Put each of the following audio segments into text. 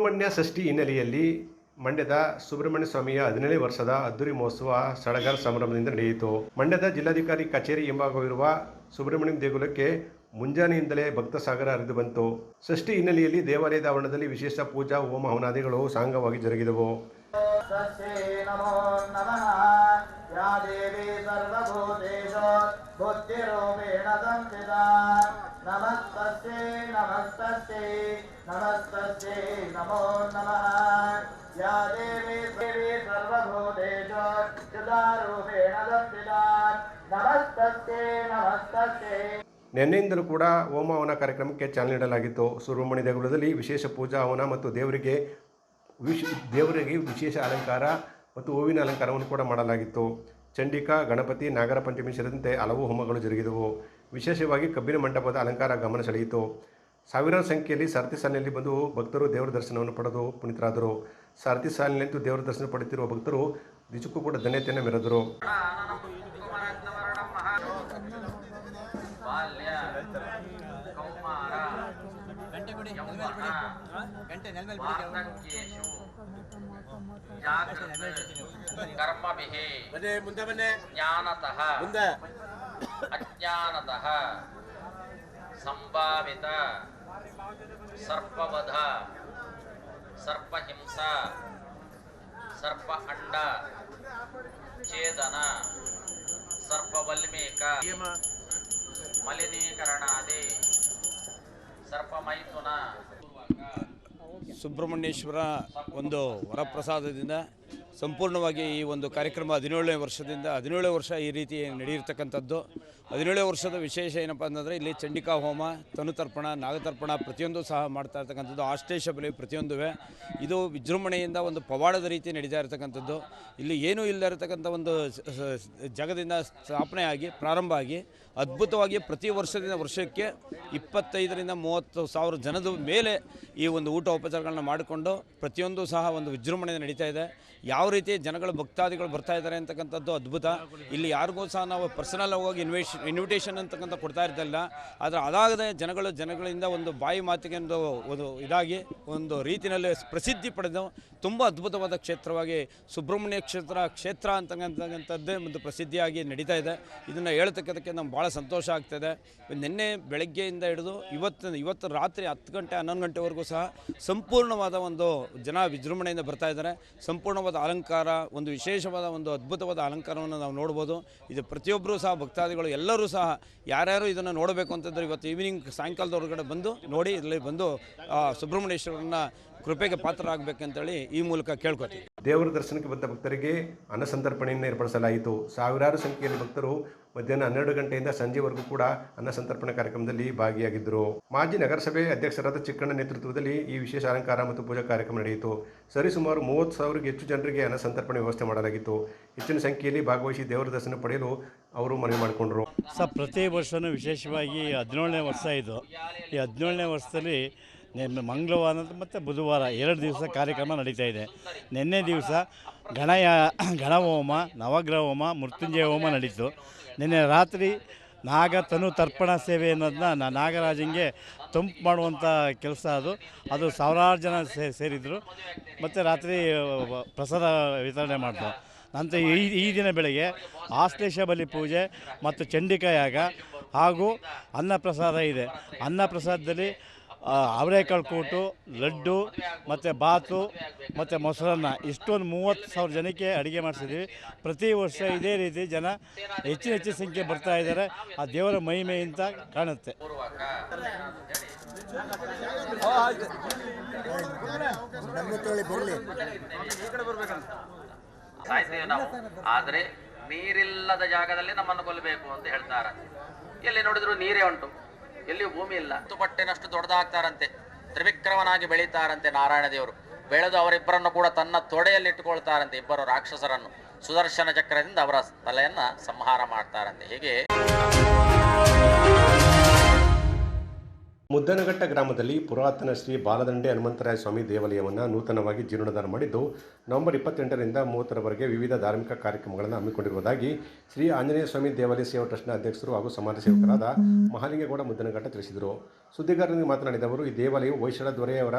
ಸುಬ್ರಹ್ಮಣ್ಯ ಷಷ್ಠಿ ಹಿನ್ನೆಲೆಯಲ್ಲಿ ಮಂಡ್ಯದ ಸುಬ್ರಹ್ಮಣ್ಯ ಸ್ವಾಮಿಯ ಹದಿನೇಳನೇ ವರ್ಷದ ಅದ್ದೂರಿ ಮಹೋತ್ಸವ ಸಡಗರ ಸಂಭ್ರಮದಿಂದ ನಡೆಯಿತು. ಮಂಡ್ಯದ ಜಿಲ್ಲಾಧಿಕಾರಿ ಕಚೇರಿ ಹಿಂಭಾಗವಿರುವ ಸುಬ್ರಹ್ಮಣ್ಯ ದೇಗುಲಕ್ಕೆ ಮುಂಜಾನೆಯಿಂದಲೇ ಭಕ್ತ ಸಾಗರ ಹರಿದು ಬಂತು. ಷಷ್ಠಿ ಹಿನ್ನೆಲೆಯಲ್ಲಿ ದೇವಾಲಯದ ಆವರಣದಲ್ಲಿ ವಿಶೇಷ ಪೂಜಾ, ಹೋಮ, ಹವನಾದಿಗಳು ಸಾಂಗವಾಗಿ ಜರುಗಿದವು. ಶ್ರೀ ನಮೋ ನಮಃ ಯಾ ದೇವಿ ಸರ್ವಭೂತೇಶು ಬುದ್ಧಿರೂಪೇಣ ಸಂಸ್ಥಿತ ನಮಸ್ತಸ್ಯೈ ನಮಸ್ತಸ್ಯೈ ನಮಸ್ತಸ್ಯೈ ನಮೋ ನಮಃ ಯಾ ದೇವಿ ದೇವಿ ಸರ್ವಭೂತೇಶು ಚಿದಾರೂಪೇಣ ಸಂಸ್ಥಿತ ನಮಸ್ತಸ್ಯೈ ನಮಸ್ತಸ್ಯೈ ನಿನ್ನೆಯಿಂದಲೂ ಕೂಡ ಓಮವನ ಕಾರ್ಯಕ್ರಮಕ್ಕೆ ಚಾಲನೆ ನೀಡಲಾಗಿತ್ತು. ಸುರುಮಣಿ ದೇಗುಲದಲ್ಲಿ ವಿಶೇಷ ಪೂಜಾ ಹವನ ಮತ್ತು ದೇವರಿಗೆ ವಿಶ್ ದೇವರಿಗೆ ವಿಶೇಷ ಅಲಂಕಾರ ಮತ್ತು ಹೂವಿನ ಅಲಂಕಾರವನ್ನು ಕೂಡ ಮಾಡಲಾಗಿತ್ತು. ಚಂಡಿಕಾ, ಗಣಪತಿ, ನಾಗರ ಪಂಚಮಿ ಸೇರಿದಂತೆ ಹಲವು ಹೋಮಗಳು ಜರುಗಿದವು. ವಿಶೇಷವಾಗಿ ಕಬ್ಬಿನ ಮಂಟಪದ ಅಲಂಕಾರ ಗಮನ ಸೆಳೆಯಿತು. ಸಾವಿರಾರು ಸಂಖ್ಯೆಯಲ್ಲಿ ಸಾರಥಿ ಸಾಲಿನಲ್ಲಿ ಬಂದು ಭಕ್ತರು ದೇವರ ದರ್ಶನವನ್ನು ಪಡೆದು ಪುನೀತರಾದರು. ಸಾರಥಿ ಸಾಲಿನಂತೂ ದೇವರ ದರ್ಶನ ಪಡೆಯುತ್ತಿರುವ ಭಕ್ತರು ನಿಜಕ್ಕೂ ಕೂಡ ಧನ್ಯತೆಯನ್ನು ಮೆರೆದರು. ವಾರ್ಧಕ್ಯೇಷು ಜಾಗೃತ್ ಕರ್ಮಭಿಃ ಬನ್ನಿ ಮುಂದೆ ಬನ್ನಿ. ಜ್ಞಾನತಃ ಮುಂದೆ. ಅಜ್ಞಾನತಃ ಸಂಭಾವಿತ ಸರ್ಪವಧ ಸರ್ಪಹಿಂಸ ಸರ್ಪ ಅಂಡ ಛೇದನ ಸರ್ಪವಲ್ಮೇಕ ಮಲಿನೀಕರಣಾದಿ ಸರ್ಪಮೈಥುನ ಸುಬ್ರಹ್ಮಣ್ಯೇಶ್ವರ ಒಂದು ವರಪ್ರಸಾದದಿಂದ ಸಂಪೂರ್ಣವಾಗಿ ಈ ಒಂದು ಕಾರ್ಯಕ್ರಮ ಹದಿನೇಳನೇ ವರ್ಷದಿಂದ ಹದಿನೇಳು ವರ್ಷ ಈ ರೀತಿ ನಡೆಯಿರ್ತಕ್ಕಂಥದ್ದು ಹದಿನೇಳು ವರ್ಷದ ವಿಶೇಷ ಏನಪ್ಪ ಅಂತಂದರೆ ಇಲ್ಲಿ ಚಂಡಿಕಾ ಹೋಮ ತನುತರ್ಪಣ ನಾಗತರ್ಪಣ ಪ್ರತಿಯೊಂದು ಸಹ ಮಾಡ್ತಾ ಇರ್ತಕ್ಕಂಥದ್ದು ಆಷ್ಟೇಶ ಬಲಿ ಪ್ರತಿಯೊಂದುವೆ. ಇದು ವಿಜೃಂಭಣೆಯಿಂದ ಒಂದು ಪವಾಡದ ರೀತಿ ನಡೀತಾ ಇರತಕ್ಕಂಥದ್ದು. ಇಲ್ಲಿ ಏನೂ ಇಲ್ಲದೆ ಇರತಕ್ಕಂಥ ಒಂದು ಜಗದಿಂದ ಸ್ಥಾಪನೆ ಆಗಿ ಪ್ರಾರಂಭ ಆಗಿ, ಅದ್ಭುತವಾಗಿ ಪ್ರತಿ ವರ್ಷದಿಂದ ವರ್ಷಕ್ಕೆ ಇಪ್ಪತ್ತೈದರಿಂದ ಮೂವತ್ತು ಸಾವಿರ ಜನದ ಮೇಲೆ ಈ ಒಂದು ಊಟ ಉಪಚಾರಗಳನ್ನ ಮಾಡಿಕೊಂಡು ಪ್ರತಿಯೊಂದು ಸಹ ಒಂದು ವಿಜೃಂಭಣೆ ನಡೀತಾ ಇದೆ. ಯಾವ ರೀತಿ ಜನಗಳು ಭಕ್ತಾದಿಗಳು ಬರ್ತಾ ಇದ್ದಾರೆ ಅಂತಕ್ಕಂಥದ್ದು ಅದ್ಭುತ. ಇಲ್ಲಿ ಯಾರಿಗೂ ಸಹ ನಾವು ಪರ್ಸನಲ್ ಹೋಗಿ ಇನ್ವೇಷ್ ಇನ್ವಿಟೇಷನ್ ಅಂತಕ್ಕಂಥ ಕೊಡ್ತಾ ಇರ್ತಿಲ್ಲ. ಆದರೆ ಅದಾಗದೆ ಜನಗಳು ಜನಗಳಿಂದ ಒಂದು ಬಾಯಿ ಮಾತಿಗೆ ಒಂದು ಒಂದು ಇದಾಗಿ, ಒಂದು ರೀತಿಯಲ್ಲಿ ಪ್ರಸಿದ್ಧಿ ಪಡೆದು ತುಂಬ ಅದ್ಭುತವಾದ ಕ್ಷೇತ್ರವಾಗಿ ಸುಬ್ರಹ್ಮಣ್ಯ ಕ್ಷೇತ್ರ ಕ್ಷೇತ್ರ ಅಂತಕ್ಕಂಥದ್ದೇ ಒಂದು ಪ್ರಸಿದ್ಧಿಯಾಗಿ ನಡೀತಾ ಇದೆ. ಇದನ್ನು ಹೇಳ್ತಕ್ಕಂಥಕ್ಕೆ ನಮ್ಗೆ ಭಾಳ ಸಂತೋಷ ಆಗ್ತದೆ. ನಿನ್ನೆ ಬೆಳಗ್ಗೆಯಿಂದ ಹಿಡಿದು ಇವತ್ತು ಇವತ್ತು ರಾತ್ರಿ ಹತ್ತು ಗಂಟೆ, ಹನ್ನೊಂದು ಗಂಟೆವರೆಗೂ ಸಹ ಸಂಪೂರ್ಣವಾದ ಒಂದು ಜನ ವಿಜೃಂಭಣೆಯಿಂದ ಬರ್ತಾ ಇದ್ದಾರೆ. ಸಂಪೂರ್ಣವಾದ ಅಲಂಕಾರ, ಒಂದು ವಿಶೇಷವಾದ ಒಂದು ಅದ್ಭುತವಾದ ಅಲಂಕಾರವನ್ನು ನಾವು ನೋಡ್ಬೋದು. ಇದು ಪ್ರತಿಯೊಬ್ಬರೂ ಸಹ ಭಕ್ತಾದಿಗಳು ಎಲ್ಲರೂ ಸಹ ಯಾರ್ಯಾರು ಇದನ್ನು ನೋಡಬೇಕು ಅಂತಂದರೆ ಇವತ್ತು ಈವ್ನಿಂಗ್ ಹೊರಗಡೆ ಬಂದು ನೋಡಿ ಇಲ್ಲಿ ಬಂದು ಸುಬ್ರಹ್ಮಣ್ಯೇಶ್ವರನ ಕೃಪೆಗೆ ಪಾತ್ರರಾಗಬೇಕಂತೇಳಿ ಈ ಮೂಲಕ ಕೇಳ್ಕೊತೀವಿ. ದೇವರ ದರ್ಶನಕ್ಕೆ ಬಂದ ಭಕ್ತರಿಗೆ ಅನ್ನಸಂತರ್ಪಣೆಯನ್ನು ಏರ್ಪಡಿಸಲಾಯಿತು. ಸಾವಿರಾರು ಸಂಖ್ಯೆಯಲ್ಲಿ ಭಕ್ತರು ಮಧ್ಯಾಹ್ನ ಹನ್ನೆರಡು ಗಂಟೆಯಿಂದ ಸಂಜೆವರೆಗೂ ಕೂಡ ಅನ್ನಸಂತರ್ಪಣೆ ಕಾರ್ಯಕ್ರಮದಲ್ಲಿ ಭಾಗಿಯಾಗಿದ್ದರು. ಮಾಜಿ ನಗರಸಭೆ ಅಧ್ಯಕ್ಷರಾದ ಚಿಕ್ಕಣ್ಣ ನೇತೃತ್ವದಲ್ಲಿ ಈ ವಿಶೇಷ ಅಲಂಕಾರ ಮತ್ತು ಪೂಜಾ ಕಾರ್ಯಕ್ರಮ ನಡೆಯಿತು. ಸರಿಸುಮಾರು ಮೂವತ್ತು ಸಾವಿರಕ್ಕೆ ಹೆಚ್ಚು ಜನರಿಗೆ ಅನ್ನಸಂತರ್ಪಣೆ ವ್ಯವಸ್ಥೆ ಮಾಡಲಾಗಿತ್ತು. ಹೆಚ್ಚಿನ ಸಂಖ್ಯೆಯಲ್ಲಿ ಭಾಗವಹಿಸಿ ದೇವರ ದರ್ಶನ ಪಡೆಯಲು ಅವರು ಮನವಿ ಮಾಡಿಕೊಂಡ್ರು. ಸರ್, ಪ್ರತಿ ವರ್ಷವೂ ವಿಶೇಷವಾಗಿ ಹದಿನೇಳನೇ ವರ್ಷ ಇದು. ಈ ಹದಿನೇಳನೇ ವರ್ಷದಲ್ಲಿ ಮಂಗಳವಾರ ಮತ್ತು ಬುಧವಾರ ಎರಡು ದಿವಸ ಕಾರ್ಯಕ್ರಮ ನಡೀತಾ ಇದೆ. ನಿನ್ನೆ ದಿವಸ ಗಣಯ ಗಣಹೋಮ ನವಗ್ರಹ ಹೋಮ ಮೃತ್ಯುಂಜಯ ಹೋಮ ನಡೀತು. ನಿನ್ನೆ ರಾತ್ರಿ ನಾಗ ತನು ತರ್ಪಣ ಸೇವೆ ಅನ್ನೋದನ್ನ ನಾಗರಾಜನಿಗೆ ತಂಪು ಮಾಡುವಂಥ ಕೆಲಸ ಅದು. ಅದು ಸಾವಿರಾರು ಜನ ಸೇರಿದರು. ಮತ್ತು ರಾತ್ರಿ ಪ್ರಸಾದ ವಿತರಣೆ ಮಾಡಿದ್ರು ನಂತರ ಈ ಈ ದಿನ ಬೆಳಗ್ಗೆ ಆಶ್ಲೇಷ ಬಲಿ ಪೂಜೆ ಮತ್ತು ಚಂಡಿಕಾ ಯಾಗ ಹಾಗೂ ಅನ್ನಪ್ರಸಾದ ಇದೆ. ಅನ್ನಪ್ರಸಾದದಲ್ಲಿ ಪ್ರಸಾದದಲ್ಲಿ ಅವರೆಕಾಳು ಕೂಟು, ಲಡ್ಡು ಮತ್ತು ಬಾತು ಮತ್ತು ಮೊಸರನ್ನ. ಇಷ್ಟೊಂದು ಮೂವತ್ತು ಸಾವಿರ ಜನಕ್ಕೆ ಅಡುಗೆ ಮಾಡಿಸಿದ್ವಿ ಪ್ರತಿ ವರ್ಷ ಇದೇ ರೀತಿ ಜನ ಹೆಚ್ಚಿನ ಹೆಚ್ಚಿನ ಸಂಖ್ಯೆ ಬರ್ತಾ ಇದ್ದಾರೆ. ಆ ದೇವರ ಮಹಿಮೆ ಅಂತ ಕಾಣುತ್ತೆ. ಸಾಯ್ತೇವೆ ನಾವು. ಆದ್ರೆ ನೀರಿಲ್ಲದ ಜಾಗದಲ್ಲಿ ನಮ್ಮನ್ನು ಕೊಲ್ಲಬೇಕು ಅಂತ ಹೇಳ್ತಾರೆ. ಎಲ್ಲಿ ನೋಡಿದ್ರು ನೀರೇ ಉಂಟು. ಎಲ್ಲಿ ಭೂಮಿ ಇಲ್ಲ. ಹತ್ತು ಬಟ್ಟೆನಷ್ಟು ದೊಡ್ಡದಾಗ್ತಾರಂತೆ. ತ್ರಿವಿಕ್ರಮನಾಗಿ ಬೆಳೀತಾರಂತೆ ನಾರಾಯಣ ದೇವರು ಬೆಳೆದು ಅವರಿಬ್ಬರನ್ನು ಕೂಡ ತನ್ನ ತೊಡೆಯಲ್ಲಿ ಇಟ್ಟುಕೊಳ್ತಾರಂತೆ ಇಬ್ಬರು ರಾಕ್ಷಸರನ್ನು. ಸುದರ್ಶನ ಚಕ್ರದಿಂದ ಅವರ ತಲೆಯನ್ನ ಸಂಹಾರ ಮಾಡ್ತಾರಂತೆ. ಹೀಗೆ ಮುದ್ದನಘಟ್ಟ ಗ್ರಾಮದಲ್ಲಿ ಪುರಾತನ ಶ್ರೀ ಬಾಲದಂಡೆ ಹನುಮಂತರಾಯ ಸ್ವಾಮಿ ದೇವಾಲಯವನ್ನು ನೂತನವಾಗಿ ಜೀರ್ಣೋದ್ಧಾರ ಮಾಡಿದ್ದು, ನವೆಂಬರ್ ಇಪ್ಪತ್ತೆಂಟರಿಂದ ಮೂವತ್ತರವರೆಗೆ ವಿವಿಧ ಧಾರ್ಮಿಕ ಕಾರ್ಯಕ್ರಮಗಳನ್ನು ಹಮ್ಮಿಕೊಂಡಿರುವುದಾಗಿ ಶ್ರೀ ಆಂಜನೇಯ ಸ್ವಾಮಿ ದೇವಾಲಯ ಸೇವಾ ಟ್ರಸ್ಟ್ನ ಅಧ್ಯಕ್ಷರು ಹಾಗೂ ಸಮಾಜ ಸೇವಕರಾದ ಮಹಾಲಿಂಗೇಗೌಡ ಮುದ್ದನಘಟ್ಟ ತಿಳಿಸಿದರು. ಸುದ್ದಿಗಾರರೊಂದಿಗೆ ಮಾತನಾಡಿದ ಅವರು, ಈ ದೇವಾಲಯವು ಹೊಯ್ಸಳ ದೊರೆಯವರ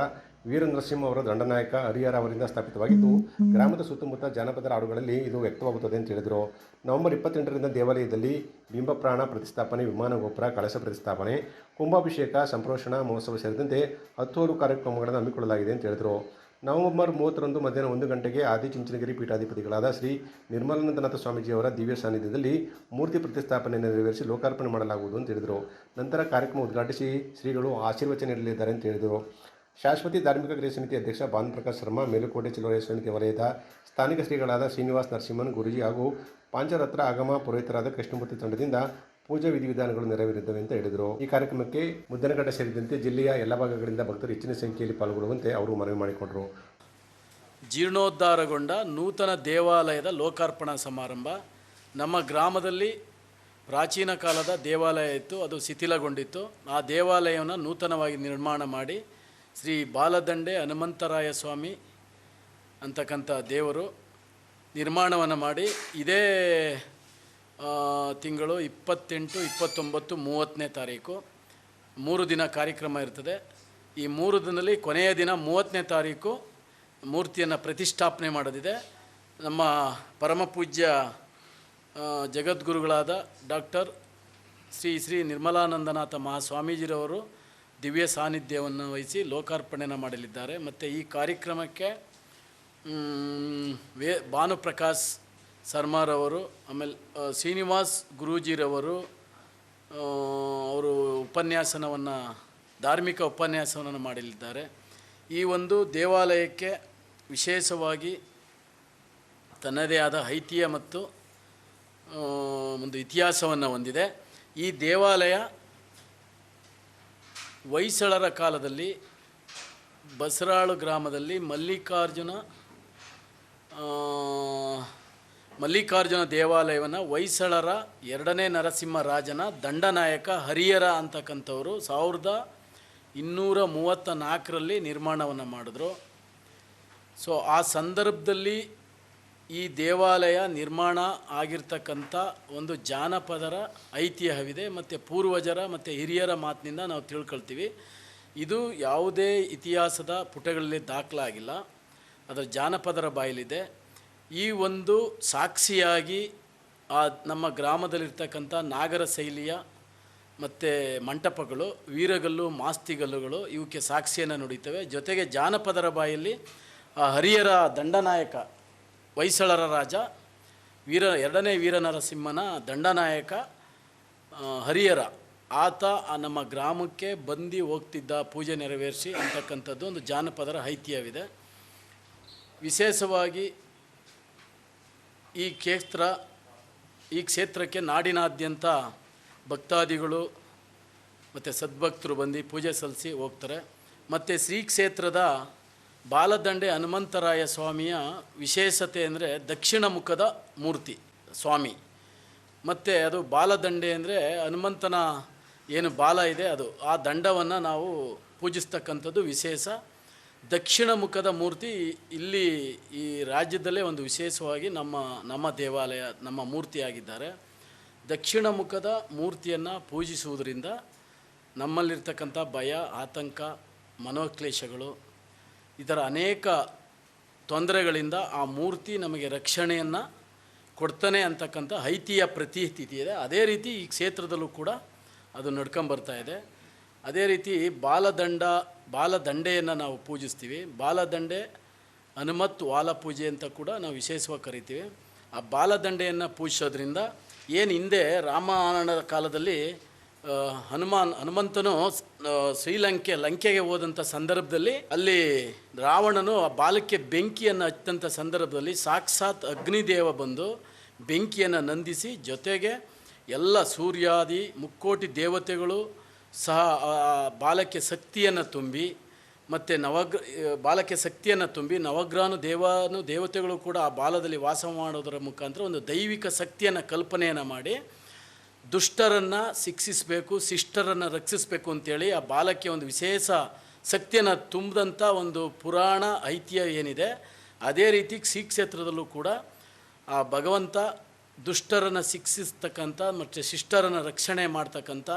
ವೀರ ನರಸಿಂಹ ಅವರ ದಂಡನಾಯಕ ಹರಿಹರ ಅವರಿಂದ ಸ್ಥಾಪಿತವಾಗಿದ್ದು, ಗ್ರಾಮದ ಸುತ್ತಮುತ್ತ ಜಾನಪದರ ಹಾಡುಗಳಲ್ಲಿ ಇದು ವ್ಯಕ್ತವಾಗುತ್ತದೆ ಅಂತ ಹೇಳಿದರು. ನವೆಂಬರ್ ಇಪ್ಪತ್ತೆಂಟರಿಂದ ದೇವಾಲಯದಲ್ಲಿ ಬಿಂಬಪ್ರಾಣ ಪ್ರತಿಷ್ಠಾಪನೆ, ವಿಮಾನ ಗೋಪುರ, ಕಳಸ ಪ್ರತಿಷ್ಠಾಪನೆ, ಕುಂಭಾಭಿಷೇಕ, ಸಂಪ್ರೋಷಣ, ಮಹೋತ್ಸವ ಸೇರಿದಂತೆ ಹತ್ತೋರು ಕಾರ್ಯಕ್ರಮಗಳನ್ನು ಹಮ್ಮಿಕೊಳ್ಳಲಾಗಿದೆ ಅಂತ ಹೇಳಿದರು. ನವೆಂಬರ್ ಮೂವತ್ತರಂದು ಮಧ್ಯಾಹ್ನ ಒಂದು ಗಂಟೆಗೆ ಆದಿಚುಂಚನಗಿರಿ ಪೀಠಾಧಿಪತಿಗಳಾದ ಶ್ರೀ ನಿರ್ಮಲಾನಂದನಾಥ ಸ್ವಾಮೀಜಿಯವರ ದಿವ್ಯ ಸಾನ್ನಿಧ್ಯದಲ್ಲಿ ಮೂರ್ತಿ ಪ್ರತಿಷ್ಠಾಪನೆ ನೆರವೇರಿಸಿ ಲೋಕಾರ್ಪಣೆ ಮಾಡಲಾಗುವುದು ಅಂತ ಹೇಳಿದರು. ನಂತರ ಕಾರ್ಯಕ್ರಮ ಉದ್ಘಾಟಿಸಿ ಶ್ರೀಗಳು ಆಶೀರ್ವಚನ ನೀಡಲಿದ್ದಾರೆ ಅಂತ ಹೇಳಿದರು. ಶಾಶ್ವತಿ ಧಾರ್ಮಿಕ ಗೃಹ ಸಮಿತಿ ಅಧ್ಯಕ್ಷ ಭಾನುಪ್ರಕಾಶ್ ಶರ್ಮಾ, ಮೇಲುಕೋಟೆ ಚಿಲುವರೆಯ ಸಮಿತಿ ವಲಯದ ಸ್ಥಾನಿಕ ಶ್ರೀಗಳಾದ ಶ್ರೀನಿವಾಸ್ ನರಸಿಂಹನ್, ಗುರುಜಿ ಹಾಗೂ ಪಾಂಚರತ್ರ ಆಗಮ ಪುರೋಹಿತರಾದ ಕೃಷ್ಣಮೂರ್ತಿ ತಂಡದಿಂದ ಪೂಜಾ ವಿಧಿವಿಧಾನಗಳು ನೆರವೇರಿದ್ದವೆ ಅಂತ ಹೇಳಿದರು. ಈ ಕಾರ್ಯಕ್ರಮಕ್ಕೆ ಮುದ್ದನಘಟ್ಟ ಸೇರಿದಂತೆ ಜಿಲ್ಲೆಯ ಎಲ್ಲ ಭಾಗಗಳಿಂದ ಭಕ್ತರು ಹೆಚ್ಚಿನ ಸಂಖ್ಯೆಯಲ್ಲಿ ಪಾಲ್ಗೊಳ್ಳುವಂತೆ ಅವರು ಮನವಿ ಮಾಡಿಕೊಂಡರು. ಜೀರ್ಣೋದ್ಧಾರಗೊಂಡ ನೂತನ ದೇವಾಲಯದ ಲೋಕಾರ್ಪಣಾ ಸಮಾರಂಭ. ನಮ್ಮ ಗ್ರಾಮದಲ್ಲಿ ಪ್ರಾಚೀನ ಕಾಲದ ದೇವಾಲಯ ಇತ್ತು, ಅದು ಶಿಥಿಲಗೊಂಡಿತ್ತು. ಆ ದೇವಾಲಯವನ್ನು ನೂತನವಾಗಿ ನಿರ್ಮಾಣ ಮಾಡಿ ಶ್ರೀ ಬಾಲದಂಡೆ ಹನುಮಂತರಾಯ ಸ್ವಾಮಿ ಅಂತಕ್ಕಂಥ ದೇವರು ನಿರ್ಮಾಣವನ್ನು ಮಾಡಿ. ಇದೇ ತಿಂಗಳು ಇಪ್ಪತ್ತೆಂಟು, ಇಪ್ಪತ್ತೊಂಬತ್ತು, ಮೂವತ್ತನೇ ತಾರೀಕು. ಮೂರು ದಿನ ಕಾರ್ಯಕ್ರಮ ಇರ್ತದೆ. ಈ ಮೂರು ದಿನದಲ್ಲಿ ಕೊನೆಯ ದಿನ ಮೂವತ್ತನೇ ತಾರೀಕು ಮೂರ್ತಿಯನ್ನು ಪ್ರತಿಷ್ಠಾಪನೆ ಮಾಡೋದಿದೆ. ನಮ್ಮ ಪರಮಪೂಜ್ಯ ಜಗದ್ಗುರುಗಳಾದ ಡಾಕ್ಟರ್ ಶ್ರೀ ಶ್ರೀ ನಿರ್ಮಲಾನಂದನಾಥ ಮಹಾಸ್ವಾಮೀಜಿರವರು ದಿವ್ಯ ಸಾನ್ನಿಧ್ಯವನ್ನು ವಹಿಸಿ ಲೋಕಾರ್ಪಣೆಯನ್ನು ಮಾಡಲಿದ್ದಾರೆ. ಮತ್ತು ಈ ಕಾರ್ಯಕ್ರಮಕ್ಕೆ ವೇ, ಭಾನುಪ್ರಕಾಶ್ ಸರ್ಮಾರವರು ಆಮೇಲೆ ಶ್ರೀನಿವಾಸ್ ಗುರೂಜಿರವರು ಅವರು ಉಪನ್ಯಾಸನವನ್ನು, ಧಾರ್ಮಿಕ ಉಪನ್ಯಾಸವನ್ನು ಮಾಡಲಿದ್ದಾರೆ. ಈ ಒಂದು ದೇವಾಲಯಕ್ಕೆ ವಿಶೇಷವಾಗಿ ತನ್ನದೇ ಆದ ಐತಿಹ್ಯ ಮತ್ತು ಒಂದು ಇತಿಹಾಸವನ್ನು ಹೊಂದಿದೆ. ಈ ದೇವಾಲಯ ಹೊಯ್ಸಳರ ಕಾಲದಲ್ಲಿ ಬಸರಾಳು ಗ್ರಾಮದಲ್ಲಿ ಮಲ್ಲಿಕಾರ್ಜುನ ಮಲ್ಲಿಕಾರ್ಜುನ ದೇವಾಲಯವನ್ನು ಹೊಯ್ಸಳರ ಎರಡನೇ ನರಸಿಂಹರಾಜನ ದಂಡನಾಯಕ ಹರಿಯರ ಅಂತಕ್ಕಂಥವರು ಸಾವಿರದ ಇನ್ನೂರ ಮೂವತ್ತ ನಾಲ್ಕರಲ್ಲಿ ನಿರ್ಮಾಣವನ್ನು ಮಾಡಿದ್ರು. ಸೊ ಆ ಸಂದರ್ಭದಲ್ಲಿ ಈ ದೇವಾಲಯ ನಿರ್ಮಾಣ ಆಗಿರ್ತಕ್ಕಂಥ ಒಂದು ಜಾನಪದರ ಐತಿಹ್ಯವಿದೆ ಮತ್ತು ಪೂರ್ವಜರ ಮತ್ತು ಹಿರಿಯರ ಮಾತಿನಿಂದ ನಾವು ತಿಳ್ಕೊಳ್ತೀವಿ. ಇದು ಯಾವುದೇ ಇತಿಹಾಸದ ಪುಟಗಳಲ್ಲಿ ದಾಖಲಾಗಿಲ್ಲ. ಅದರ ಜಾನಪದರ ಬಾಯಲಿದೆ. ಈ ಒಂದು ಸಾಕ್ಷಿಯಾಗಿ ಆ ನಮ್ಮ ಗ್ರಾಮದಲ್ಲಿರ್ತಕ್ಕಂಥ ನಾಗರ ಶೈಲಿಯ ಮತ್ತು ಮಂಟಪಗಳು, ವೀರಗಲ್ಲು ಮಾಸ್ತಿಗಲ್ಲುಗಳು ಇವಕ್ಕೆ ಸಾಕ್ಷಿಯನ್ನು ನುಡಿತವೆ. ಜೊತೆಗೆ ಜಾನಪದರ ಬಾಯಲ್ಲಿ ಆ ಹರಿಯರ ದಂಡನಾಯಕ, ಹೊಯ್ಸಳರ ರಾಜ, ವೀರ, ಎರಡನೇ ವೀರನರಸಿಂಹನ ದಂಡನಾಯಕ ಹರಿಯರ ಆತ ಆ ನಮ್ಮ ಗ್ರಾಮಕ್ಕೆ ಬಂದು ಹೋಗ್ತಿದ್ದ ಪೂಜೆ ನೆರವೇರಿಸಿ ಅಂತಕ್ಕಂಥದ್ದು ಒಂದು ಜಾನಪದರ ಐತಿಹ್ಯವಿದೆ. ವಿಶೇಷವಾಗಿ ಈ ಕ್ಷೇತ್ರ, ಈ ಕ್ಷೇತ್ರಕ್ಕೆ ನಾಡಿನಾದ್ಯಂತ ಭಕ್ತಾದಿಗಳು ಮತ್ತು ಸದ್ಭಕ್ತರು ಬಂದು ಪೂಜೆ ಸಲ್ಲಿಸಿ ಹೋಗ್ತಾರೆ. ಮತ್ತು ಶ್ರೀ ಕ್ಷೇತ್ರದ ಬಾಲದಂಡೆ ಹನುಮಂತರಾಯ ಸ್ವಾಮಿಯ ವಿಶೇಷತೆ ಅಂದರೆ ದಕ್ಷಿಣ ಮುಖದ ಮೂರ್ತಿ ಸ್ವಾಮಿ. ಮತ್ತು ಅದು ಬಾಲದಂಡೆ ಅಂದರೆ ಹನುಮಂತನ ಏನು ಬಾಲ ಇದೆ ಅದು. ಆ ದಂಡವನ್ನು ನಾವು ಪೂಜಿಸ್ತಕ್ಕಂಥದ್ದು ವಿಶೇಷ. ದಕ್ಷಿಣ ಮುಖದ ಮೂರ್ತಿ ಇಲ್ಲಿ ಈ ರಾಜ್ಯದಲ್ಲೇ ಒಂದು ವಿಶೇಷವಾಗಿ ನಮ್ಮ ನಮ್ಮ ದೇವಾಲಯ, ನಮ್ಮ ಮೂರ್ತಿಯಾಗಿದ್ದಾರೆ. ದಕ್ಷಿಣ ಮುಖದ ಮೂರ್ತಿಯನ್ನು ಪೂಜಿಸುವುದರಿಂದ ನಮ್ಮಲ್ಲಿರ್ತಕ್ಕಂಥ ಭಯ, ಆತಂಕ, ಮನೋಕ್ಲೇಶಗಳು, ಇದರ ಅನೇಕ ತೊಂದರೆಗಳಿಂದ ಆ ಮೂರ್ತಿ ನಮಗೆ ರಕ್ಷಣೆಯನ್ನು ಕೊಡ್ತಾನೆ ಅಂತಕ್ಕಂಥ ಐತಿಹ್ಯ ಪ್ರತೀತಿ ಇದೆ. ಅದೇ ರೀತಿ ಈ ಕ್ಷೇತ್ರದಲ್ಲೂ ಕೂಡ ಅದು ನಡ್ಕೊಂಬರ್ತಾ ಇದೆ. ಅದೇ ರೀತಿ ಬಾಲದಂಡ, ಬಾಲದಂಡೆಯನ್ನು ನಾವು ಪೂಜಿಸ್ತೀವಿ. ಬಾಲದಂಡೆ, ಹನುಮತ್ ವಾಲ ಪೂಜೆ ಅಂತ ಕೂಡ ನಾವು ವಿಶೇಷವಾಗಿ ಕರಿತೀವಿ. ಆ ಬಾಲದಂಡೆಯನ್ನು ಪೂಜಿಸೋದ್ರಿಂದ ಏನು ಹಿಂದೆ ರಾಮಾಯಣದ ಕಾಲದಲ್ಲಿ ಹನುಮಾನ್, ಹನುಮಂತನು ಶ್ರೀಲಂಕೆ, ಲಂಕೆಗೆ ಹೋದಂಥ ಸಂದರ್ಭದಲ್ಲಿ ಅಲ್ಲಿ ರಾವಣನು ಆ ಬಾಲಕ್ಕೆ ಬೆಂಕಿಯನ್ನು ಹಚ್ಚಿದಂಥ ಸಂದರ್ಭದಲ್ಲಿ ಸಾಕ್ಷಾತ್ ಅಗ್ನಿದೇವ ಬಂದು ಬೆಂಕಿಯನ್ನು ನಂದಿಸಿ ಜೊತೆಗೆ ಎಲ್ಲ ಸೂರ್ಯಾದಿ, ಮುಕ್ಕೋಟಿ ದೇವತೆಗಳು ಸಹ ಬಾಲಕ್ಕೆ ಶಕ್ತಿಯನ್ನು ತುಂಬಿ ಮತ್ತು ನವಗ್ರ ಬಾಲಕ್ಕೆ ಶಕ್ತಿಯನ್ನು ತುಂಬಿ ನವಗ್ರಹನು ದೇವನು ದೇವತೆಗಳು ಕೂಡ ಆ ಬಾಲದಲ್ಲಿ ವಾಸ ಮಾಡೋದರ ಮುಖಾಂತರ ಒಂದು ದೈವಿಕ ಶಕ್ತಿಯನ್ನು ಕಲ್ಪನೆಯನ್ನು ಮಾಡಿ ದುಷ್ಟರನ್ನು ಶಿಕ್ಷಿಸಬೇಕು, ಶಿಷ್ಟರನ್ನು ರಕ್ಷಿಸಬೇಕು ಅಂತೇಳಿ ಆ ಬಾಲಕ್ಕೆ ಒಂದು ವಿಶೇಷ ಶಕ್ತಿಯನ್ನು ತುಂಬಿದಂಥ ಒಂದು ಪುರಾಣ ಐತಿಹ್ಯ ಏನಿದೆ, ಅದೇ ರೀತಿ ಶ್ರೀ ಕ್ಷೇತ್ರದಲ್ಲೂ ಕೂಡ ಆ ಭಗವಂತ ದುಷ್ಟರನ್ನು ಶಿಕ್ಷಿಸ್ತಕ್ಕಂಥ ಮತ್ತು ಶಿಷ್ಟರನ್ನು ರಕ್ಷಣೆ ಮಾಡ್ತಕ್ಕಂಥ